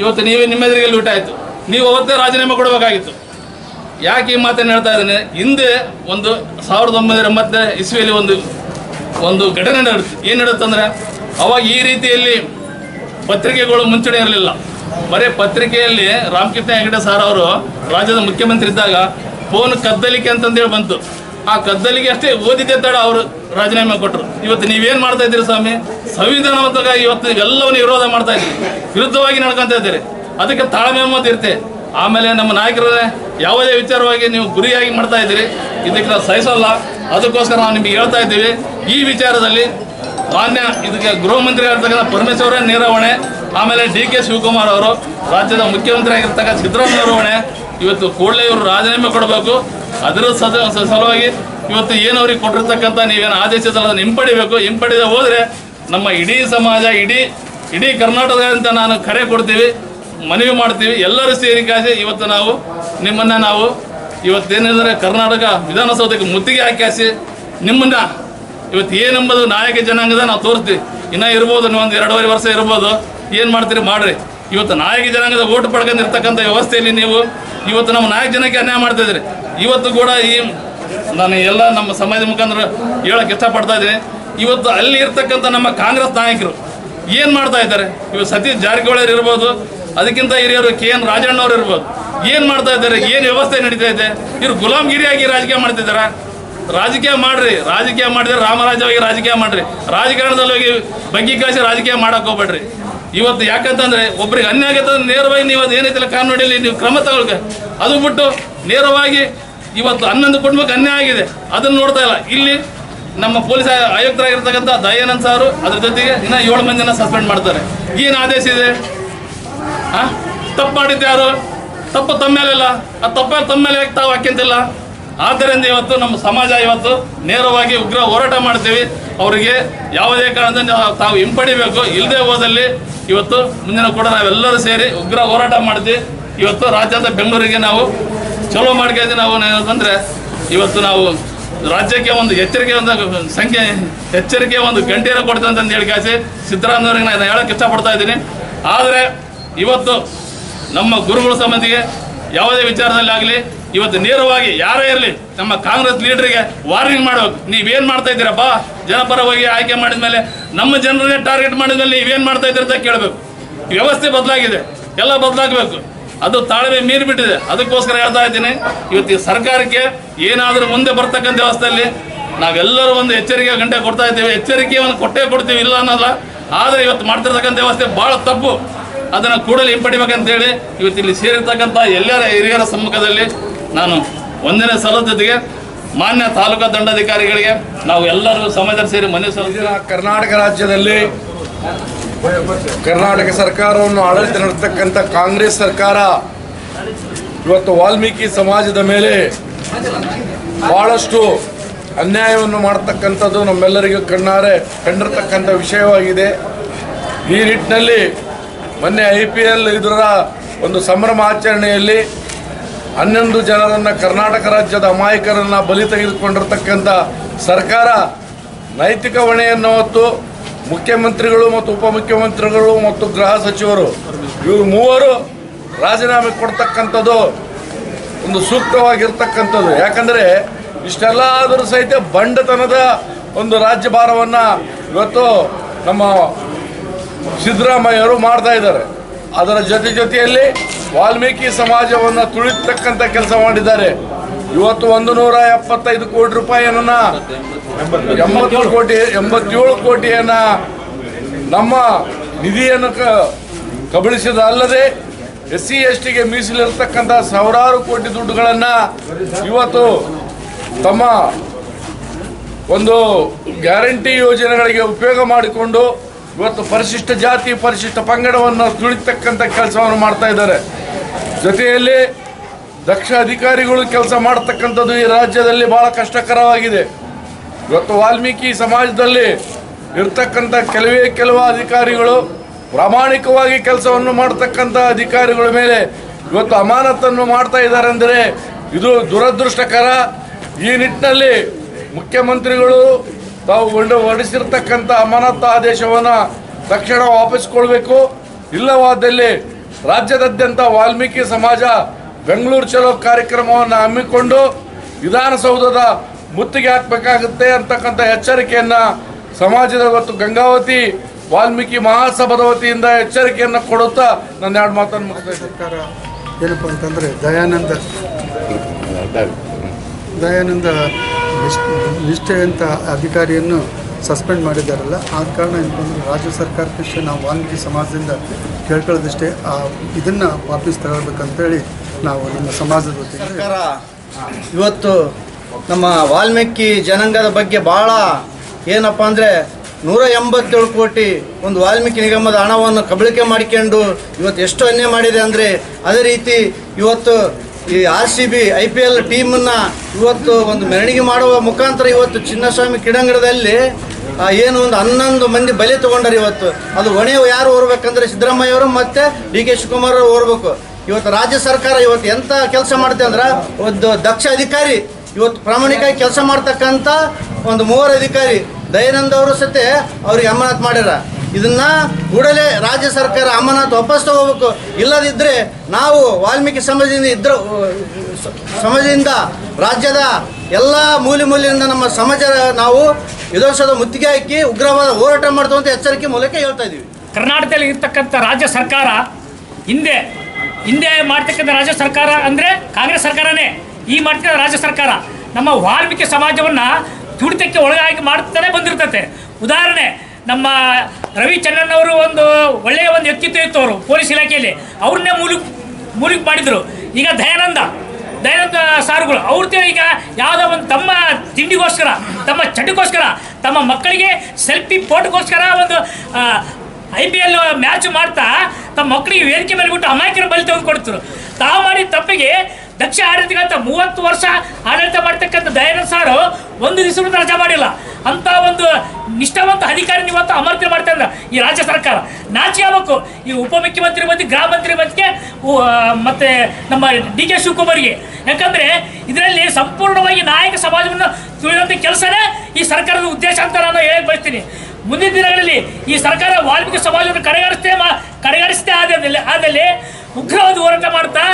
ಇವತ್ತು ನೀವೇ ನಿಮ್ಮೆದುರಿಗೆ ಲೂಟ ಆಯಿತು ನೀವು ಅವತ್ತೇ ರಾಜೀನಾಮೆ ಕೊಡಬೇಕಾಗಿತ್ತು. ಯಾಕೆ ಈ ಮಾತನ್ನು ಹೇಳ್ತಾ ಇದ್ದೇನೆ? ಹಿಂದೆ ಒಂದು ಸಾವಿರದ ಒಂಬೈನೂರ ಎಂಬತ್ತನೇ ಇಸ್ವಿಯಲ್ಲಿ ಒಂದು ಒಂದು ಘಟನೆ ನಡೆಯುತ್ತೆ ಏನು ನಡೆಯುತ್ತಂದ್ರೆ ಅವಾಗ ಈ ರೀತಿಯಲ್ಲಿ ಪತ್ರಿಕೆಗಳು ಮುಂಚೂಣಿ ಇರಲಿಲ್ಲ. ಬರೀ ಪತ್ರಿಕೆಯಲ್ಲಿ ರಾಮಕೃಷ್ಣ ಹೆಗಡೆ ಸರ್ ಅವರು ರಾಜ್ಯದ ಮುಖ್ಯಮಂತ್ರಿ ಇದ್ದಾಗ ಫೋನ್ ಕದ್ದಲಿಕೆ ಅಂತಂದೇಳಿ ಬಂತು. ಆ ಕದ್ದಲಿಕೆ ಅಷ್ಟೇ ಓದಿದ್ದೆ ತಡ ಅವರು. ರಾಜೀನಾಮೆ ಕೊಟ್ಟರು ಇವತ್ತು ನೀವೇನು ಮಾಡ್ತಾ ಇದ್ದೀರಿ ಸ್ವಾಮಿ? ಸಂವಿಧಾನವಂತಾಗ ಇವತ್ತು ಎಲ್ಲವನ್ನು ವಿರೋಧ ಮಾಡ್ತಾ ಇದ್ದೀರಿ. ವಿರುದ್ಧವಾಗಿ ನಡ್ಕೊತಾ ಇದ್ದೀರಿ. ಅದಕ್ಕೆ ತಾಳ್ಮೆ ಮತ್ತು ಇರುತ್ತೆ. ಆಮೇಲೆ ನಮ್ಮ ನಾಯಕರೇ, ಯಾವುದೇ ವಿಚಾರವಾಗಿ ನೀವು ಗುರಿಯಾಗಿ ಮಾಡ್ತಾ ಇದ್ದೀರಿ. ಇದಕ್ಕೆ ನಾವು ಸಹಿಸಲ್ಲ. ಅದಕ್ಕೋಸ್ಕರ ನಾವು ನಿಮಗೆ ಹೇಳ್ತಾ ಇದ್ದೀವಿ. ಈ ವಿಚಾರದಲ್ಲಿ ಮಾನ್ಯ ಇದಕ್ಕೆ ಗೃಹ ಮಂತ್ರಿ ಆಗಿರ್ತಕ್ಕಂಥ ಪರಮೇಶ್ವರ ನೀರವಣೆ ಆಮೇಲೆ ಡಿ ಕೆ ಶಿವಕುಮಾರ್ ಅವರು ರಾಜ್ಯದ ಮುಖ್ಯಮಂತ್ರಿ ಆಗಿರ್ತಕ್ಕಂಥ ಸಿದ್ದರಾಮಯ್ಯ ಹೊಣೆ. ಇವತ್ತು ಕೂಡಲೇ ಇವರು ರಾಜೀನಾಮೆ ಕೊಡಬೇಕು. ಅದರ ಸದ ಸಲುವಾಗಿ ಇವತ್ತು ಏನು ಅವ್ರಿಗೆ ಕೊಟ್ಟಿರ್ತಕ್ಕಂಥ ನೀವೇನು ಆದೇಶದ ಹಿಂಪಡಿಬೇಕು ಹಿಂಪಡಿದ ಹೋದರೆ ನಮ್ಮ ಇಡೀ ಸಮಾಜ, ಇಡೀ ಇಡೀ ಕರ್ನಾಟಕದಂತ ನಾನು ಕರೆ ಕೊಡ್ತೀವಿ, ಮನವಿ ಮಾಡ್ತೀವಿ, ಎಲ್ಲರೂ ಸೇರಿ ಕಾಸಿ ಇವತ್ತು ನಾವು ನಿಮ್ಮನ್ನು ನಾವು ಇವತ್ತೇನೆಂದರೆ ಕರ್ನಾಟಕ ವಿಧಾನಸೌಧಕ್ಕೆ ಮುತ್ತಿಗೆ ಹಾಕಿಸಿ ನಿಮ್ಮನ್ನ ಇವತ್ತು ಏನೆಂಬುದು ನಾಯಕ ಜನಾಂಗದ ನಾವು ತೋರಿಸ್ತೀವಿ. ಇನ್ನೂ ಇರ್ಬೋದು, ನೀವು ಒಂದು ಎರಡೂವರೆ ವರ್ಷ ಇರ್ಬೋದು, ಏನು ಮಾಡ್ತೀರಿ ಮಾಡ್ರಿ. ಇವತ್ತು ನಾಯಕ ಜನಾಂಗದ ಓಟ್ ಪಡ್ಕೊಂಡಿರ್ತಕ್ಕಂಥ ವ್ಯವಸ್ಥೆಯಲ್ಲಿ ನೀವು ಇವತ್ತು ನಮ್ಮ ನಾಯಕ ಜನಕ್ಕೆ ಅನ್ಯಾಯ ಮಾಡ್ತಿದ್ರಿ ಇವತ್ತು ಕೂಡ ಈ ನಾನು ಎಲ್ಲ ನಮ್ಮ ಸಮಾಜದ ಮುಖಾಂತರ ಹೇಳಕ್ಕೆ ಇಷ್ಟಪಡ್ತಾ ಇದ್ದೀನಿ. ಇವತ್ತು ಅಲ್ಲಿ ಇರ್ತಕ್ಕಂಥ ನಮ್ಮ ಕಾಂಗ್ರೆಸ್ ನಾಯಕರು ಏನು ಮಾಡ್ತಾ ಇದ್ದಾರೆ? ಇವರು ಸತೀಶ್ ಜಾರಕಿಹೊಳಿ ಇರ್ಬೋದು, ಅದಕ್ಕಿಂತ ಹಿರಿಯರು ಕೆ ಎನ್ ರಾಜಣ್ಣವ್ರು ಇರ್ಬೋದು. ಏನು ಮಾಡ್ತಾ ಇದ್ದಾರೆ? ಏನು ವ್ಯವಸ್ಥೆ ನಡೀತಾ ಇದೆ? ಇವರು ಗುಲಾಮ್ಗಿರಿಯಾಗಿ ರಾಜಕೀಯ ಮಾಡ್ತಿದ್ದಾರಾ? ರಾಜಕೀಯ ಮಾಡ್ರಿ, ರಾಜಕೀಯ ಮಾಡಿದ್ರೆ ರಾಮರಾಜ್ಯವಾಗಿ ರಾಜಕೀಯ ಮಾಡ್ರಿ. ರಾಜಕಾರಣದಲ್ಲಿ ಹೋಗಿ ಬಗ್ಗಿ ಕಾಸಿ ರಾಜಕೀಯ ಮಾಡಕ್ ಹೋಗ್ಬೇಡ್ರಿ. ಇವತ್ತು ಯಾಕಂತಂದ್ರೆ ಒಬ್ರಿಗೆ ಅಂದ್ರೆ ನೇರವಾಗಿ ನೀವು ಅದು ಏನೈತಿಲ್ಲ ಕಾನೂನಿನಲ್ಲಿ ನೀವು ಕ್ರಮ ತಗೊಳ್ಕ ಅದು ಬಿಟ್ಟು ನೇರವಾಗಿ ಇವತ್ತು ಹನ್ನೊಂದು ಕುಟುಂಬಕ್ಕೆ ಅನ್ಯಾಯ ಆಗಿದೆ. ಅದನ್ನು ನೋಡ್ತಾ ಇಲ್ಲ. ಇಲ್ಲಿ ನಮ್ಮ ಪೊಲೀಸ್ ಆಯುಕ್ತರಾಗಿರ್ತಕ್ಕಂಥ ದಯಾನಂದ್ ಸಾರು, ಅದ್ರ ಜೊತೆಗೆ ಇನ್ನ ಏಳು ಮಂದಿನ ಸಸ್ಪೆಂಡ್ ಮಾಡ್ತಾರೆ. ಏನು ಆದೇಶ ಇದೆ? ಹಾಂ ತಪ್ಪು ಮಾಡಿದ್ದು ಯಾರು? ತಪ್ಪು ತಮ್ಮ ಮೇಲಿಲ್ಲ? ಆ ತಪ್ಪ ತಮ್ಮ ಮೇಲೆ ಯಾಕೆ ತಾವು ಹಾಕ್ಯಂತಿಲ್ಲ ಆದ್ದರಿಂದ ಇವತ್ತು ನಮ್ಮ ಸಮಾಜ ಇವತ್ತು ನೇರವಾಗಿ ಉಗ್ರ ಹೋರಾಟ ಮಾಡ್ತೀವಿ. ಅವರಿಗೆ ಯಾವುದೇ ಕಾರಣದಿಂದ ತಾವು ಹಿಂಪಡಿಬೇಕು. ಇಲ್ಲದೆ ಹೋದಲ್ಲಿ ಇವತ್ತು ಮುಂದಿನ ಕೂಡ ನಾವೆಲ್ಲರೂ ಸೇರಿ ಉಗ್ರ ಹೋರಾಟ ಮಾಡ್ತೀವಿ. ಇವತ್ತು ರಾಜ್ಯದ ಬೆಂಗಳೂರಿಗೆ ನಾವು ಚಲೋ ಮಾಡ್ಕೊಂಡು ನಾವು ಅಂದ್ರೆ ಇವತ್ತು ನಾವು ರಾಜ್ಯಕ್ಕೆ ಒಂದು ಎಚ್ಚರಿಕೆ ಒಂದು ಸಂಖ್ಯೆ, ಎಚ್ಚರಿಕೆ ಒಂದು ಗಂಟೆಯನ್ನು ಕೊಡ್ತಂತ ಅಂತ ಹೇಳಿ ಕಾಸಿ ಸಿದ್ದರಾಮಯ್ಯವ್ರಿಗೆ ನಾನು ಹೇಳಕ್ಕೆ ಇಷ್ಟಪಡ್ತಾ ಇದ್ದೀನಿ. ಆದರೆ ಇವತ್ತು ನಮ್ಮ ಗುರುಗಳ ಸಂಬಂಧಿಗೆ ಯಾವುದೇ ವಿಚಾರದಲ್ಲಿ ಆಗಲಿ, ಇವತ್ತು ನೇರವಾಗಿ ಯಾರೇ ಇರಲಿ, ನಮ್ಮ ಕಾಂಗ್ರೆಸ್ ಲೀಡರಿಗೆ ವಾರ್ನಿಂಗ್ ಮಾಡಬೇಕು. ನೀವೇನು ಮಾಡ್ತಾ ಇದ್ದೀರಪ್ಪ ಜನಪರವಾಗಿ ಆಯ್ಕೆ ಮಾಡಿದ ಮೇಲೆ ನಮ್ಮ ಜನರನ್ನೇ ಟಾರ್ಗೆಟ್ ಮಾಡಿದ ಮೇಲೆ ನೀವೇನು ಮಾಡ್ತಾ ಇದ್ದೀರ ಅಂತ ಕೇಳಬೇಕು. ವ್ಯವಸ್ಥೆ ಬದಲಾಗಿದೆ. ಎಲ್ಲ ಬದಲಾಗಬೇಕು. ಅದು ತಾಳ್ಮೆ ಮೀರಿ ಬಿಟ್ಟಿದೆ ಅದಕ್ಕೋಸ್ಕರ ಹೇಳ್ತಾ ಇದ್ದೀನಿ ಇವತ್ತು ಸರ್ಕಾರಕ್ಕೆ ಏನಾದರೂ ಮುಂದೆ ಬರ್ತಕ್ಕಂಥ ವ್ಯವಸ್ಥೆಯಲ್ಲಿ ನಾವೆಲ್ಲರೂ ಒಂದು ಎಚ್ಚರಿಕೆ ಗಂಟೆ ಕೊಡ್ತಾ ಇದ್ದೇವೆ. ಎಚ್ಚರಿಕೆಯನ್ನು ಕೊಟ್ಟೇ ಕೊಡ್ತೀವಿ, ಇಲ್ಲ ಅನ್ನೋಲ್ಲ. ಆದರೆ ಇವತ್ತು ಮಾಡ್ತಿರ್ತಕ್ಕಂಥ ವ್ಯವಸ್ಥೆ ಭಾಳ ತಪ್ಪು. ಅದನ್ನು ಕೂಡಲೇ ಹಿಂಪಡಿಬೇಕಂತೇಳಿ ಇವತ್ತು ಇಲ್ಲಿ ಸೇರಿರ್ತಕ್ಕಂಥ ಎಲ್ಲರ ಹಿರಿಯರ ಸಮ್ಮುಖದಲ್ಲಿ ನಾನು ಒಂದನೇ ಸಲದ ಜೊತೆಗೆ ಮಾನ್ಯ ತಾಲೂಕಾ ದಂಡಾಧಿಕಾರಿಗಳಿಗೆ ನಾವು ಎಲ್ಲರೂ ಸಮಾಜ ಸೇರಿ ಮನೆ ಸಲ್ಲಿಸಿದ ಕರ್ನಾಟಕ ರಾಜ್ಯದಲ್ಲಿ ಕರ್ನಾಟಕ ಸರ್ಕಾರವನ್ನು ಆಡಳಿತ ನಡೆಸ್ತಕ್ಕಂಥ ಕಾಂಗ್ರೆಸ್ ಸರ್ಕಾರ ಇವತ್ತು ವಾಲ್ಮೀಕಿ ಸಮಾಜದ ಮೇಲೆ ಬಹಳಷ್ಟು ಅನ್ಯಾಯವನ್ನು ಮಾಡತಕ್ಕಂಥದ್ದು ನಮ್ಮೆಲ್ಲರಿಗೂ ಕಣ್ಣಾರೆ ಕಂಡಿರ್ತಕ್ಕಂಥ ವಿಷಯವಾಗಿದೆ. ಈ ನಿಟ್ಟಿನಲ್ಲಿ ಮೊನ್ನೆ ಐ ಪಿ ಎಲ್ ಇದರ ಒಂದು ಸಂಭ್ರಮ ಆಚರಣೆಯಲ್ಲಿ ಹನ್ನೊಂದು ಜನರನ್ನು ಕರ್ನಾಟಕ ರಾಜ್ಯದ ಅಮಾಯಕರನ್ನು ಬಲಿ ತೆಗೆದುಕೊಂಡಿರ್ತಕ್ಕಂಥ ಸರ್ಕಾರ ನೈತಿಕ ಹೊಣೆಯನ್ನು ಹೊತ್ತು ಮುಖ್ಯಮಂತ್ರಿಗಳು ಮತ್ತು ಉಪಮುಖ್ಯಮಂತ್ರಿಗಳು ಮತ್ತು ಗೃಹ ಸಚಿವರು, ಇವರು ಮೂವರು ರಾಜೀನಾಮೆ ಕೊಡ್ತಕ್ಕಂಥದ್ದು ಒಂದು ಸೂಕ್ತವಾಗಿರ್ತಕ್ಕಂಥದ್ದು. ಯಾಕಂದರೆ ಇಷ್ಟೆಲ್ಲ ಆದರೂ ಸಹಿತ ಬಂಡತನದ ಒಂದು ರಾಜ್ಯಭಾರವನ್ನು ಇವತ್ತು ನಮ್ಮ ಸಿದ್ದರಾಮಯ್ಯವರು ಮಾಡ್ತಾ ಇದ್ದಾರೆ. ಅದರ ಜೊತೆ ಜೊತೆಯಲ್ಲಿ ವಾಲ್ಮೀಕಿ ಸಮಾಜವನ್ನು ತುಳಿತಕ್ಕಂಥ ಕೆಲಸ ಮಾಡಿದ್ದಾರೆ. ಇವತ್ತು ಒಂದು ನೂರ ಎಪ್ಪತ್ತೈದು ಕೋಟಿ ರೂಪಾಯಿಯನ್ನ ಎಂಬತ್ತೇಳು ಕೋಟಿ, ಎಂಬತ್ತೇಳು ಕೋಟಿಯನ್ನ ನಮ್ಮ ನಿಧಿಯನ್ನು ಕಬಳಿಸಿದ ಅಲ್ಲದೆ ಎಸ್ ಸಿ ಎಸ್ ಟಿಗೆ ಮೀಸಲಿರ್ತಕ್ಕಂಥ ಸಾವಿರಾರು ಕೋಟಿ ದುಡ್ಡುಗಳನ್ನು ಇವತ್ತು ತಮ್ಮ ಒಂದು ಗ್ಯಾರಂಟಿ ಯೋಜನೆಗಳಿಗೆ ಉಪಯೋಗ ಮಾಡಿಕೊಂಡು ಇವತ್ತು ಪರಿಶಿಷ್ಟ ಜಾತಿ, ಪರಿಶಿಷ್ಟ ಪಂಗಡವನ್ನು ತುಳಿತಕ್ಕಂಥ ಕೆಲಸವನ್ನು ಮಾಡ್ತಾ ಇದ್ದಾರೆ. ಜೊತೆಯಲ್ಲಿ ದಕ್ಷ ಅಧಿಕಾರಿಗಳು ಕೆಲಸ ಮಾಡತಕ್ಕಂಥದ್ದು ಈ ರಾಜ್ಯದಲ್ಲಿ ಬಹಳ ಕಷ್ಟಕರವಾಗಿದೆ. ಇವತ್ತು ವಾಲ್ಮೀಕಿ ಸಮಾಜದಲ್ಲಿ ಇರ್ತಕ್ಕಂಥ ಕೆಲವೇ ಕೆಲವು ಅಧಿಕಾರಿಗಳು ಪ್ರಾಮಾಣಿಕವಾಗಿ ಕೆಲಸವನ್ನು ಮಾಡ್ತಕ್ಕಂಥ ಅಧಿಕಾರಿಗಳ ಮೇಲೆ ಇವತ್ತು ಅಮಾನತನ್ನು ಮಾಡ್ತಾ ಇದ್ದಾರೆ ಅಂದರೆ ಇದು ದುರದೃಷ್ಟಕರ. ಈ ನಿಟ್ಟಿನಲ್ಲಿ ಮುಖ್ಯಮಂತ್ರಿಗಳು ತಾವು ಒಂದು ಹೊರಡಿಸಿರ್ತಕ್ಕಂಥ ಅಮಾನತ್ತು ಆದೇಶವನ್ನು ತಕ್ಷಣ ವಾಪಸ್ಕೊಳ್ಬೇಕು ಇಲ್ಲವಾದಲ್ಲಿ ರಾಜ್ಯದಾದ್ಯಂತ ವಾಲ್ಮೀಕಿ ಸಮಾಜ ಬೆಂಗಳೂರು ಚಲೋ ಕಾರ್ಯಕ್ರಮವನ್ನು ಹಮ್ಮಿಕೊಂಡು ವಿಧಾನಸೌಧದ ಮುತ್ತಿಗೆ ಹಾಕಬೇಕಾಗುತ್ತೆ ಅಂತಕ್ಕಂಥ ಎಚ್ಚರಿಕೆಯನ್ನು ಸಮಾಜದ ಇವತ್ತು ಗಂಗಾವತಿ ವಾಲ್ಮೀಕಿ ಮಹಾಸಭಾದ ವತಿಯಿಂದ ಎಚ್ಚರಿಕೆಯನ್ನು ಕೊಡುತ್ತಾ ನನ್ನ ಎರಡು ಮಾತನ್ನು ಮುಗಿಸ್ತಾ. ಸರ್ಕಾರ ಏನಪ್ಪ ಅಂತಂದರೆ ದಯಾನಂದ ದಯಾನಂದ ನಿಷ್- ನಿಷ್ಠೆ ಅಂತ ಅಧಿಕಾರಿಯನ್ನು ಸಸ್ಪೆಂಡ್ ಮಾಡಿದ್ದಾರಲ್ಲ, ಆದ ಕಾರಣ ಏನಪ್ಪ ಅಂದರೆ ರಾಜ್ಯ ಸರ್ಕಾರಕ್ಕೆ ನಾವು ವಾಲ್ಮೀಕಿ ಸಮಾಜದಿಂದ ಕೇಳ್ಕೊಳ್ಳೋದಿಷ್ಟೇ ಇದನ್ನು ವಾಪಸ್ ತಗೊಳ್ಬೇಕಂತೇಳಿ ನಾವು ನಮ್ಮ ಸಮಾಜದ ಸರ್ಕಾರ, ಇವತ್ತು ನಮ್ಮ ವಾಲ್ಮೀಕಿ ಜನಾಂಗದ ಬಗ್ಗೆ ಭಾಳ ಏನಪ್ಪ ಅಂದರೆ ನೂರ ಎಂಬತ್ತೇಳು ಕೋಟಿ ಒಂದು ವಾಲ್ಮೀಕಿ ನಿಗಮದ ಹಣವನ್ನು ಕಬಳಿಕೆ ಮಾಡಿಕೊಂಡು ಇವತ್ತು ಎಷ್ಟು ಅನ್ಯಾಯ ಮಾಡಿದೆ ಅಂದರೆ ಅದೇ ರೀತಿ ಇವತ್ತು ಈ R C B, I P L ಟೀಮನ್ನು ಇವತ್ತು ಒಂದು ಮೆರವಣಿಗೆ ಮಾಡುವ ಮುಖಾಂತರ ಇವತ್ತು ಚಿನ್ನಸ್ವಾಮಿ ಕ್ರೀಡಾಂಗಣದಲ್ಲಿ ಏನು ಒಂದು ಹನ್ನೊಂದು ಮಂದಿ ಬಲಿ ತಗೊಂಡಾರೆ ಇವತ್ತು. ಅದು ಹೊಣೆ ಯಾರು ಓರ್ಬೇಕಂದ್ರೆ ಸಿದ್ದರಾಮಯ್ಯ ಅವರು ಮತ್ತು ಡಿ ಕೆ ಶಿವಕುಮಾರ್ ಅವರು ಓರ್ಬೇಕು. ಇವತ್ತು ರಾಜ್ಯ ಸರ್ಕಾರ ಇವತ್ತು ಎಂತ ಕೆಲಸ ಮಾಡುತ್ತೆ ಅಂದ್ರೆ ಒಂದು ದಕ್ಷ ಅಧಿಕಾರಿ ಇವತ್ತು ಪ್ರಾಮಾಣಿಕವಾಗಿ ಕೆಲಸ ಮಾಡ್ತಕ್ಕಂಥ ಒಂದು ಮೂವರು ಅಧಿಕಾರಿ ದಯಾನಂದ ಅವರು ಸತೆ ಅವ್ರಿಗೆ ಅಮಾನತ್ ಮಾಡ್ಯಾರ. ಇದನ್ನ ಕೂಡಲೇ ರಾಜ್ಯ ಸರ್ಕಾರ ಅಮಾನತ್ ವಾಪಸ್ ತಗೋಬೇಕು. ಇಲ್ಲದಿದ್ದರೆ ನಾವು ವಾಲ್ಮೀಕಿ ಸಮಾಜದಿಂದ ಇದ್ರ ಸಮಾಜದಿಂದ ರಾಜ್ಯದ ಎಲ್ಲ ಮೂಲೆ ಮೂಲೆಯಿಂದ ನಮ್ಮ ಸಮಾಜ ನಾವು ವಿಧಾನಸೌಧ ಮುತ್ತಿಗೆ ಹಾಕಿ ಉಗ್ರವಾದ ಹೋರಾಟ ಮಾಡ್ತೀವಿ ಅಂತ ಎಚ್ಚರಿಕೆ ಮೂಲಕ ಹೇಳ್ತಾ ಇದ್ದೀವಿ ಕರ್ನಾಟಕದಲ್ಲಿ ಇರ್ತಕ್ಕಂಥ ರಾಜ್ಯ ಸರ್ಕಾರ ಹಿಂದೆ ಹಿಂದೆ ಮಾಡ್ತಕ್ಕಂಥ ರಾಜ್ಯ ಸರ್ಕಾರ ಅಂದರೆ ಕಾಂಗ್ರೆಸ್ ಸರ್ಕಾರನೇ, ಈ ಮಾಡ್ತಕ್ಕಂಥ ರಾಜ್ಯ ಸರ್ಕಾರ ನಮ್ಮ ವಾಲ್ಮೀಕಿ ಸಮಾಜವನ್ನು ತುಡಿತಕ್ಕೆ ಒಳಗಾಗಿ ಮಾಡ್ತಾನೆ ಬಂದಿರ್ತತೆ. ಉದಾಹರಣೆ, ನಮ್ಮ ರವಿಚಂದ್ರನ್ ಅವರು ಒಂದು ಒಳ್ಳೆಯ ಒಂದು ವ್ಯಕ್ತಿತ್ವ ಇತ್ತು ಅವರು ಪೊಲೀಸ್ ಇಲಾಖೆಯಲ್ಲಿ. ಅವ್ರನ್ನೇ ಮೂಲಕ್, ಮೂಲಕ ಮಾಡಿದರು. ಈಗ ದಯಾನಂದ ದಯಾನಂದ ಸಾರುಗಳು ಅವ್ರದ್ದು ಈಗ ಯಾವುದೋ ಒಂದು ತಮ್ಮ ತಿಂಡಿಗೋಸ್ಕರ, ತಮ್ಮ ಚಟಕ್ಕೋಸ್ಕರ ತಮ್ಮ ಮಕ್ಕಳಿಗೆ ಸೆಲ್ಫಿ ಫೋಟೋಗೋಸ್ಕರ ಒಂದು ಐ ಪಿ ಎಲ್ ಮ್ಯಾಚ್ ಮಾಡ್ತಾ ತಮ್ಮ ಮಕ್ಕಳಿಗೆ ವೇದಿಕೆ ಮೇಲೆ ಬಿಟ್ಟು ಅಮಾಯಕರ ಬಲಿ ತೆಗೆದುಕೊಡ್ತರು ತಾವು ಮಾಡಿದ ತಪ್ಪಿಗೆ ದಕ್ಷ ಆಡಳಿತಕ್ಕಂಥ ಮೂವತ್ತು ವರ್ಷ ಆಡಳಿತ ಮಾಡ್ತಕ್ಕಂಥ ದಯಾನಂದ ಸಾರು ಒಂದು ದಿವಸ ರಜಾ ಮಾಡಿಲ್ಲ. ಅಂತ ಒಂದು ನಿಷ್ಠಾವಂತ ಅಧಿಕಾರಿ ಇವತ್ತು ಅಮರ್ತ್ಯ ಮಾಡ್ತಾ ಇದ್ದಾರೆ ಈ ರಾಜ್ಯ ಸರ್ಕಾರ. ನಾಚಿ ಆಗಬೇಕು. ಈ ಉಪಮುಖ್ಯಮಂತ್ರಿ ಮತ್ತು ಗೃಹ ಮಂತ್ರಿ ಮತ್ತೆ ಮತ್ತೆ ನಮ್ಮ ಡಿ ಕೆ ಶಿವಕುಮಾರ್ಗೆ. ಯಾಕಂದ್ರೆ ಇದರಲ್ಲಿ ಸಂಪೂರ್ಣವಾಗಿ ನಾಯಕ ಸಮಾಜವನ್ನು ತುಳಿದಂಥ ಕೆಲಸನೇ ಈ ಸರ್ಕಾರದ ಉದ್ದೇಶ ಅಂತ ನಾನು ಹೇಳಕ್ ಬಯಸ್ತೀನಿ. ಮುಂದಿನ ದಿನಗಳಲ್ಲಿ ಈ ಸರ್ಕಾರ ವಾಲ್ಮೀಕಿ ಸಮಾಜವನ್ನು ಕಡೆಗಣಿಸ್ತೇ ಮಾ ಕಡೆಗಣಿಸ್ತೇ ಆದಲ್ಲಿ ಆದಲ್ಲಿ ಉಗ್ರವಾದ ಹೋರಾಟ ಮಾಡ್ತಾ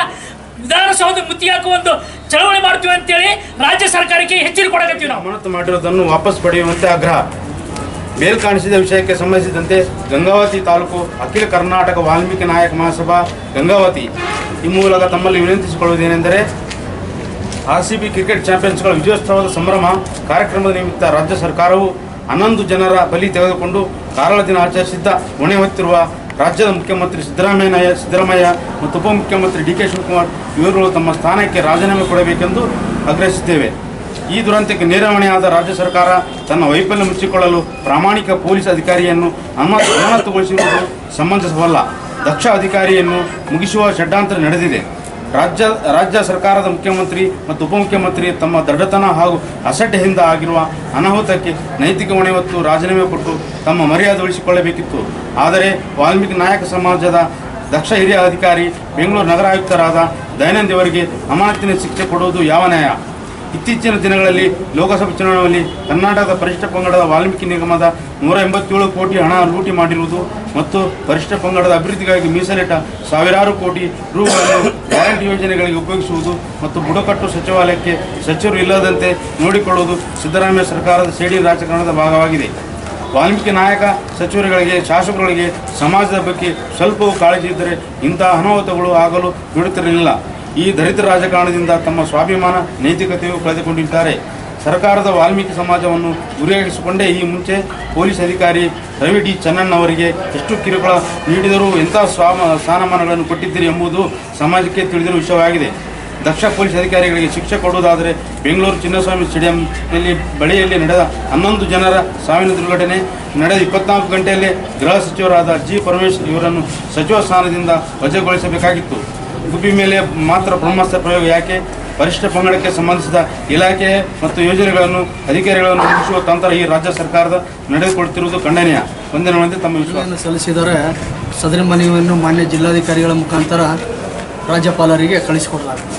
ವಿಧಾನಸೌಧ ಮುತ್ತಿ ಹಾಕುವ ಒಂದು ಚಳವಳಿ ಮಾಡ್ತೀವಿ ಅಂತೇಳಿ ರಾಜ್ಯ ಸರ್ಕಾರಕ್ಕೆ ಹೆಚ್ಚಿನ ಕೊಡಕತ್ತೀವಿ ನಾವು. ಮನತ್ತು ಮಾಡಿರೋದನ್ನು ವಾಪಸ್ ಪಡೆಯುವಂತೆ ಆಗ್ರಹ. ಮೇಲ್ಕಾಣಿಸಿದ ವಿಷಯಕ್ಕೆ ಸಂಬಂಧಿಸಿದಂತೆ ಗಂಗಾವತಿ ತಾಲೂಕು ಅಖಿಲ ಕರ್ನಾಟಕ ವಾಲ್ಮೀಕಿ ನಾಯಕ ಮಹಾಸಭಾ ಗಂಗಾವತಿ ಈ ಮೂಲಕ ತಮ್ಮಲ್ಲಿ ವಿನಂತಿಸಿಕೊಳ್ಳುವುದೇನೆಂದರೆ ಆರ್ ಸಿ ಬಿ ಕ್ರಿಕೆಟ್ ಚಾಂಪಿಯನ್ಸ್ಗಳ ವಿಜಯೋತ್ಸವದ ಸಂಭ್ರಮ ಕಾರ್ಯಕ್ರಮದ ನಿಮಿತ್ತ ರಾಜ್ಯ ಸರ್ಕಾರವು ಹನ್ನೊಂದು ಜನರ ಬಲಿ ತೆಗೆದುಕೊಂಡು ಕಾರಳ ದಿನ ಆಚರಿಸಿದ್ದ ಹೊಣೆ ಹೊತ್ತಿರುವ ರಾಜ್ಯದ ಮುಖ್ಯಮಂತ್ರಿ ಸಿದ್ದರಾಮಯ್ಯ ಸಿದ್ದರಾಮಯ್ಯ ಮತ್ತು ಉಪಮುಖ್ಯಮಂತ್ರಿ ಡಿ ಕೆ ಶಿವಕುಮಾರ್ ಇವರುಗಳು ತಮ್ಮ ಸ್ಥಾನಕ್ಕೆ ರಾಜೀನಾಮೆ ಕೊಡಬೇಕೆಂದು ಆಗ್ರಹಿಸುತ್ತೇವೆ. ಈ ದುರಂತಕ್ಕೆ ನೇರವಣೆಯಾದ ರಾಜ್ಯ ಸರ್ಕಾರ ತನ್ನ ವೈಫಲ್ಯ ಮುಚ್ಚಿಕೊಳ್ಳಲು ಪ್ರಾಮಾಣಿಕ ಪೊಲೀಸ್ ಅಧಿಕಾರಿಯನ್ನು ಅಮ, ಅಮಾನತುಗೊಳಿಸಿರುವುದು ಸಮಂಜಸವಲ್ಲ. ದಕ್ಷ ಅಧಿಕಾರಿಯನ್ನು ಮುಗಿಸುವ ಷಡ್ಡಾಂತರ ನಡೆದಿದೆ. ರಾಜ್ಯ ರಾಜ್ಯ ಸರ್ಕಾರದ ಮುಖ್ಯಮಂತ್ರಿ ಮತ್ತು ಉಪಮುಖ್ಯಮಂತ್ರಿ ತಮ್ಮ ದೃಢತನ ಹಾಗೂ ಅಸಡ್ಡೆಯಿಂದ ಆಗಿರುವ ಅನಾಹುತಕ್ಕೆ ನೈತಿಕ ಹೊಣೆ ಹೊತ್ತು ರಾಜೀನಾಮೆ ಕೊಟ್ಟು ತಮ್ಮ ಮರ್ಯಾದೆ ಉಳಿಸಿಕೊಳ್ಳಬೇಕಿತ್ತು. ಆದರೆ ವಾಲ್ಮೀಕಿ ನಾಯಕ ಸಮಾಜದ ದಕ್ಷ ಹಿರಿಯ ಅಧಿಕಾರಿ ಬೆಂಗಳೂರು ನಗರ ಆಯುಕ್ತರಾದ ದಯಾನಂದ್ ಅವರಿಗೆ ಅಮಾನತಿನ ಶಿಕ್ಷೆ ಕೊಡುವುದು ಯಾವ ನ್ಯಾಯ? ಇತ್ತೀಚಿನ ದಿನಗಳಲ್ಲಿ ಲೋಕಸಭೆ ಚುನಾವಣೆಯಲ್ಲಿ ಕರ್ನಾಟಕದ ಪರಿಷ್ಠ ಪಂಗಡದ ವಾಲ್ಮೀಕಿ ನಿಗಮದ ನೂರ ಎಂಬತ್ತೇಳು ಕೋಟಿ ಹಣ ಲೂಟಿ ಮಾಡಿರುವುದು ಮತ್ತು ಪರಿಷ್ಠ ಪಂಗಡದ ಅಭಿವೃದ್ಧಿಗಾಗಿ ಮೀಸಲಿಟ್ಟ ಸಾವಿರಾರು ಕೋಟಿ ರೂಗಳನ್ನು ಗ್ಯಾರಂಟಿ ಯೋಜನೆಗಳಿಗೆ ಉಪಯೋಗಿಸುವುದು ಮತ್ತು ಬುಡಕಟ್ಟು ಸಚಿವಾಲಯಕ್ಕೆ ಸಚಿವರು ಇಲ್ಲದಂತೆ ನೋಡಿಕೊಳ್ಳುವುದು ಸಿದ್ದರಾಮಯ್ಯ ಸರ್ಕಾರದ ಸೇಡಿ ರಾಜಕಾರಣದ ಭಾಗವಾಗಿದೆ. ವಾಲ್ಮೀಕಿ ನಾಯಕ ಸಚಿವರುಗಳಿಗೆ, ಶಾಸಕರುಗಳಿಗೆ ಸಮಾಜದ ಬಗ್ಗೆ ಸ್ವಲ್ಪವೂ ಕಾಳಜಿ ಇದ್ದರೆ ಇಂತಹ ಅನಾಹುತಗಳು ಆಗಲು ಬಿಡುತ್ತಿರಲಿಲ್ಲ. ಈ ದಲಿತ ರಾಜಕಾರಣದಿಂದ ತಮ್ಮ ಸ್ವಾಭಿಮಾನ, ನೈತಿಕತೆಯು ಕಳೆದುಕೊಂಡಿದ್ದಾರೆ. ಸರ್ಕಾರದ ವಾಲ್ಮೀಕಿ ಸಮಾಜವನ್ನು ಗುರಿಯಾಗಿಸಿಕೊಂಡೇ ಈ ಮುಂಚೆ ಪೊಲೀಸ್ ಅಧಿಕಾರಿ ರವಿ ಡಿ ಚನ್ನಣ್ಣ ಅವರಿಗೆ ಎಷ್ಟು ಕಿರುಕುಳ ನೀಡಿದರೂ ಎಂಥ ಸ್ವಾಮ, ಸ್ಥಾನಮಾನಗಳನ್ನು ಕೊಟ್ಟಿದ್ದೀರಿ ಎಂಬುದು ಸಮಾಜಕ್ಕೆ ತಿಳಿದಿರುವ ವಿಷಯವಾಗಿದೆ. ದಕ್ಷ ಪೊಲೀಸ್ ಅಧಿಕಾರಿಗಳಿಗೆ ಶಿಕ್ಷೆ ಕೊಡುವುದಾದರೆ ಬೆಂಗಳೂರು ಚಿನ್ನಸ್ವಾಮಿ ಸ್ಟೇಡಿಯಂನಲ್ಲಿ ಬಳಿಯಲ್ಲಿ ನಡೆದ ಹನ್ನೊಂದು ಜನರ ಸಾವಿನ ದುರ್ಘಟನೆ, ನಡೆದ ಇಪ್ಪತ್ನಾಲ್ಕು ಗಂಟೆಯಲ್ಲೇ ಗೃಹ ಸಚಿವರಾದ ಜಿ ಪರಮೇಶ್ವರ್ ಇವರನ್ನು ಸಚಿವ ಸ್ಥಾನದಿಂದ ವಜಾಗೊಳಿಸಬೇಕಾಗಿತ್ತು. ಗುಬ್ಬಿ ಮೇಲೆ ಮಾತ್ರ ಬ್ರಹ್ಮಾಸ್ತ್ರ ಪ್ರಯೋಗ ಯಾಕೆ? ವರಿಷ್ಠ ಪಂಗಡಕ್ಕೆ ಸಂಬಂಧಿಸಿದ ಇಲಾಖೆ ಮತ್ತು ಯೋಜನೆಗಳನ್ನು ಅಧಿಕಾರಿಗಳನ್ನು ರೂಪಿಸುವ ತಂತ್ರ ಈ ರಾಜ್ಯ ಸರ್ಕಾರದ ನಡೆದುಕೊಳ್ಳುತ್ತಿರುವುದು ಖಂಡನೀಯ. ವಂದನೆಗಳಂತೆ ತಮ್ಮ ವಿಷಯವನ್ನು ಸಲ್ಲಿಸಿದರೆ ಸದರಿ ಮನವಿಯನ್ನು ಮಾನ್ಯ ಜಿಲ್ಲಾಧಿಕಾರಿಗಳ ಮುಖಾಂತರ ರಾಜ್ಯಪಾಲರಿಗೆ ಕಳಿಸಿಕೊಡಲಾಗಿದೆ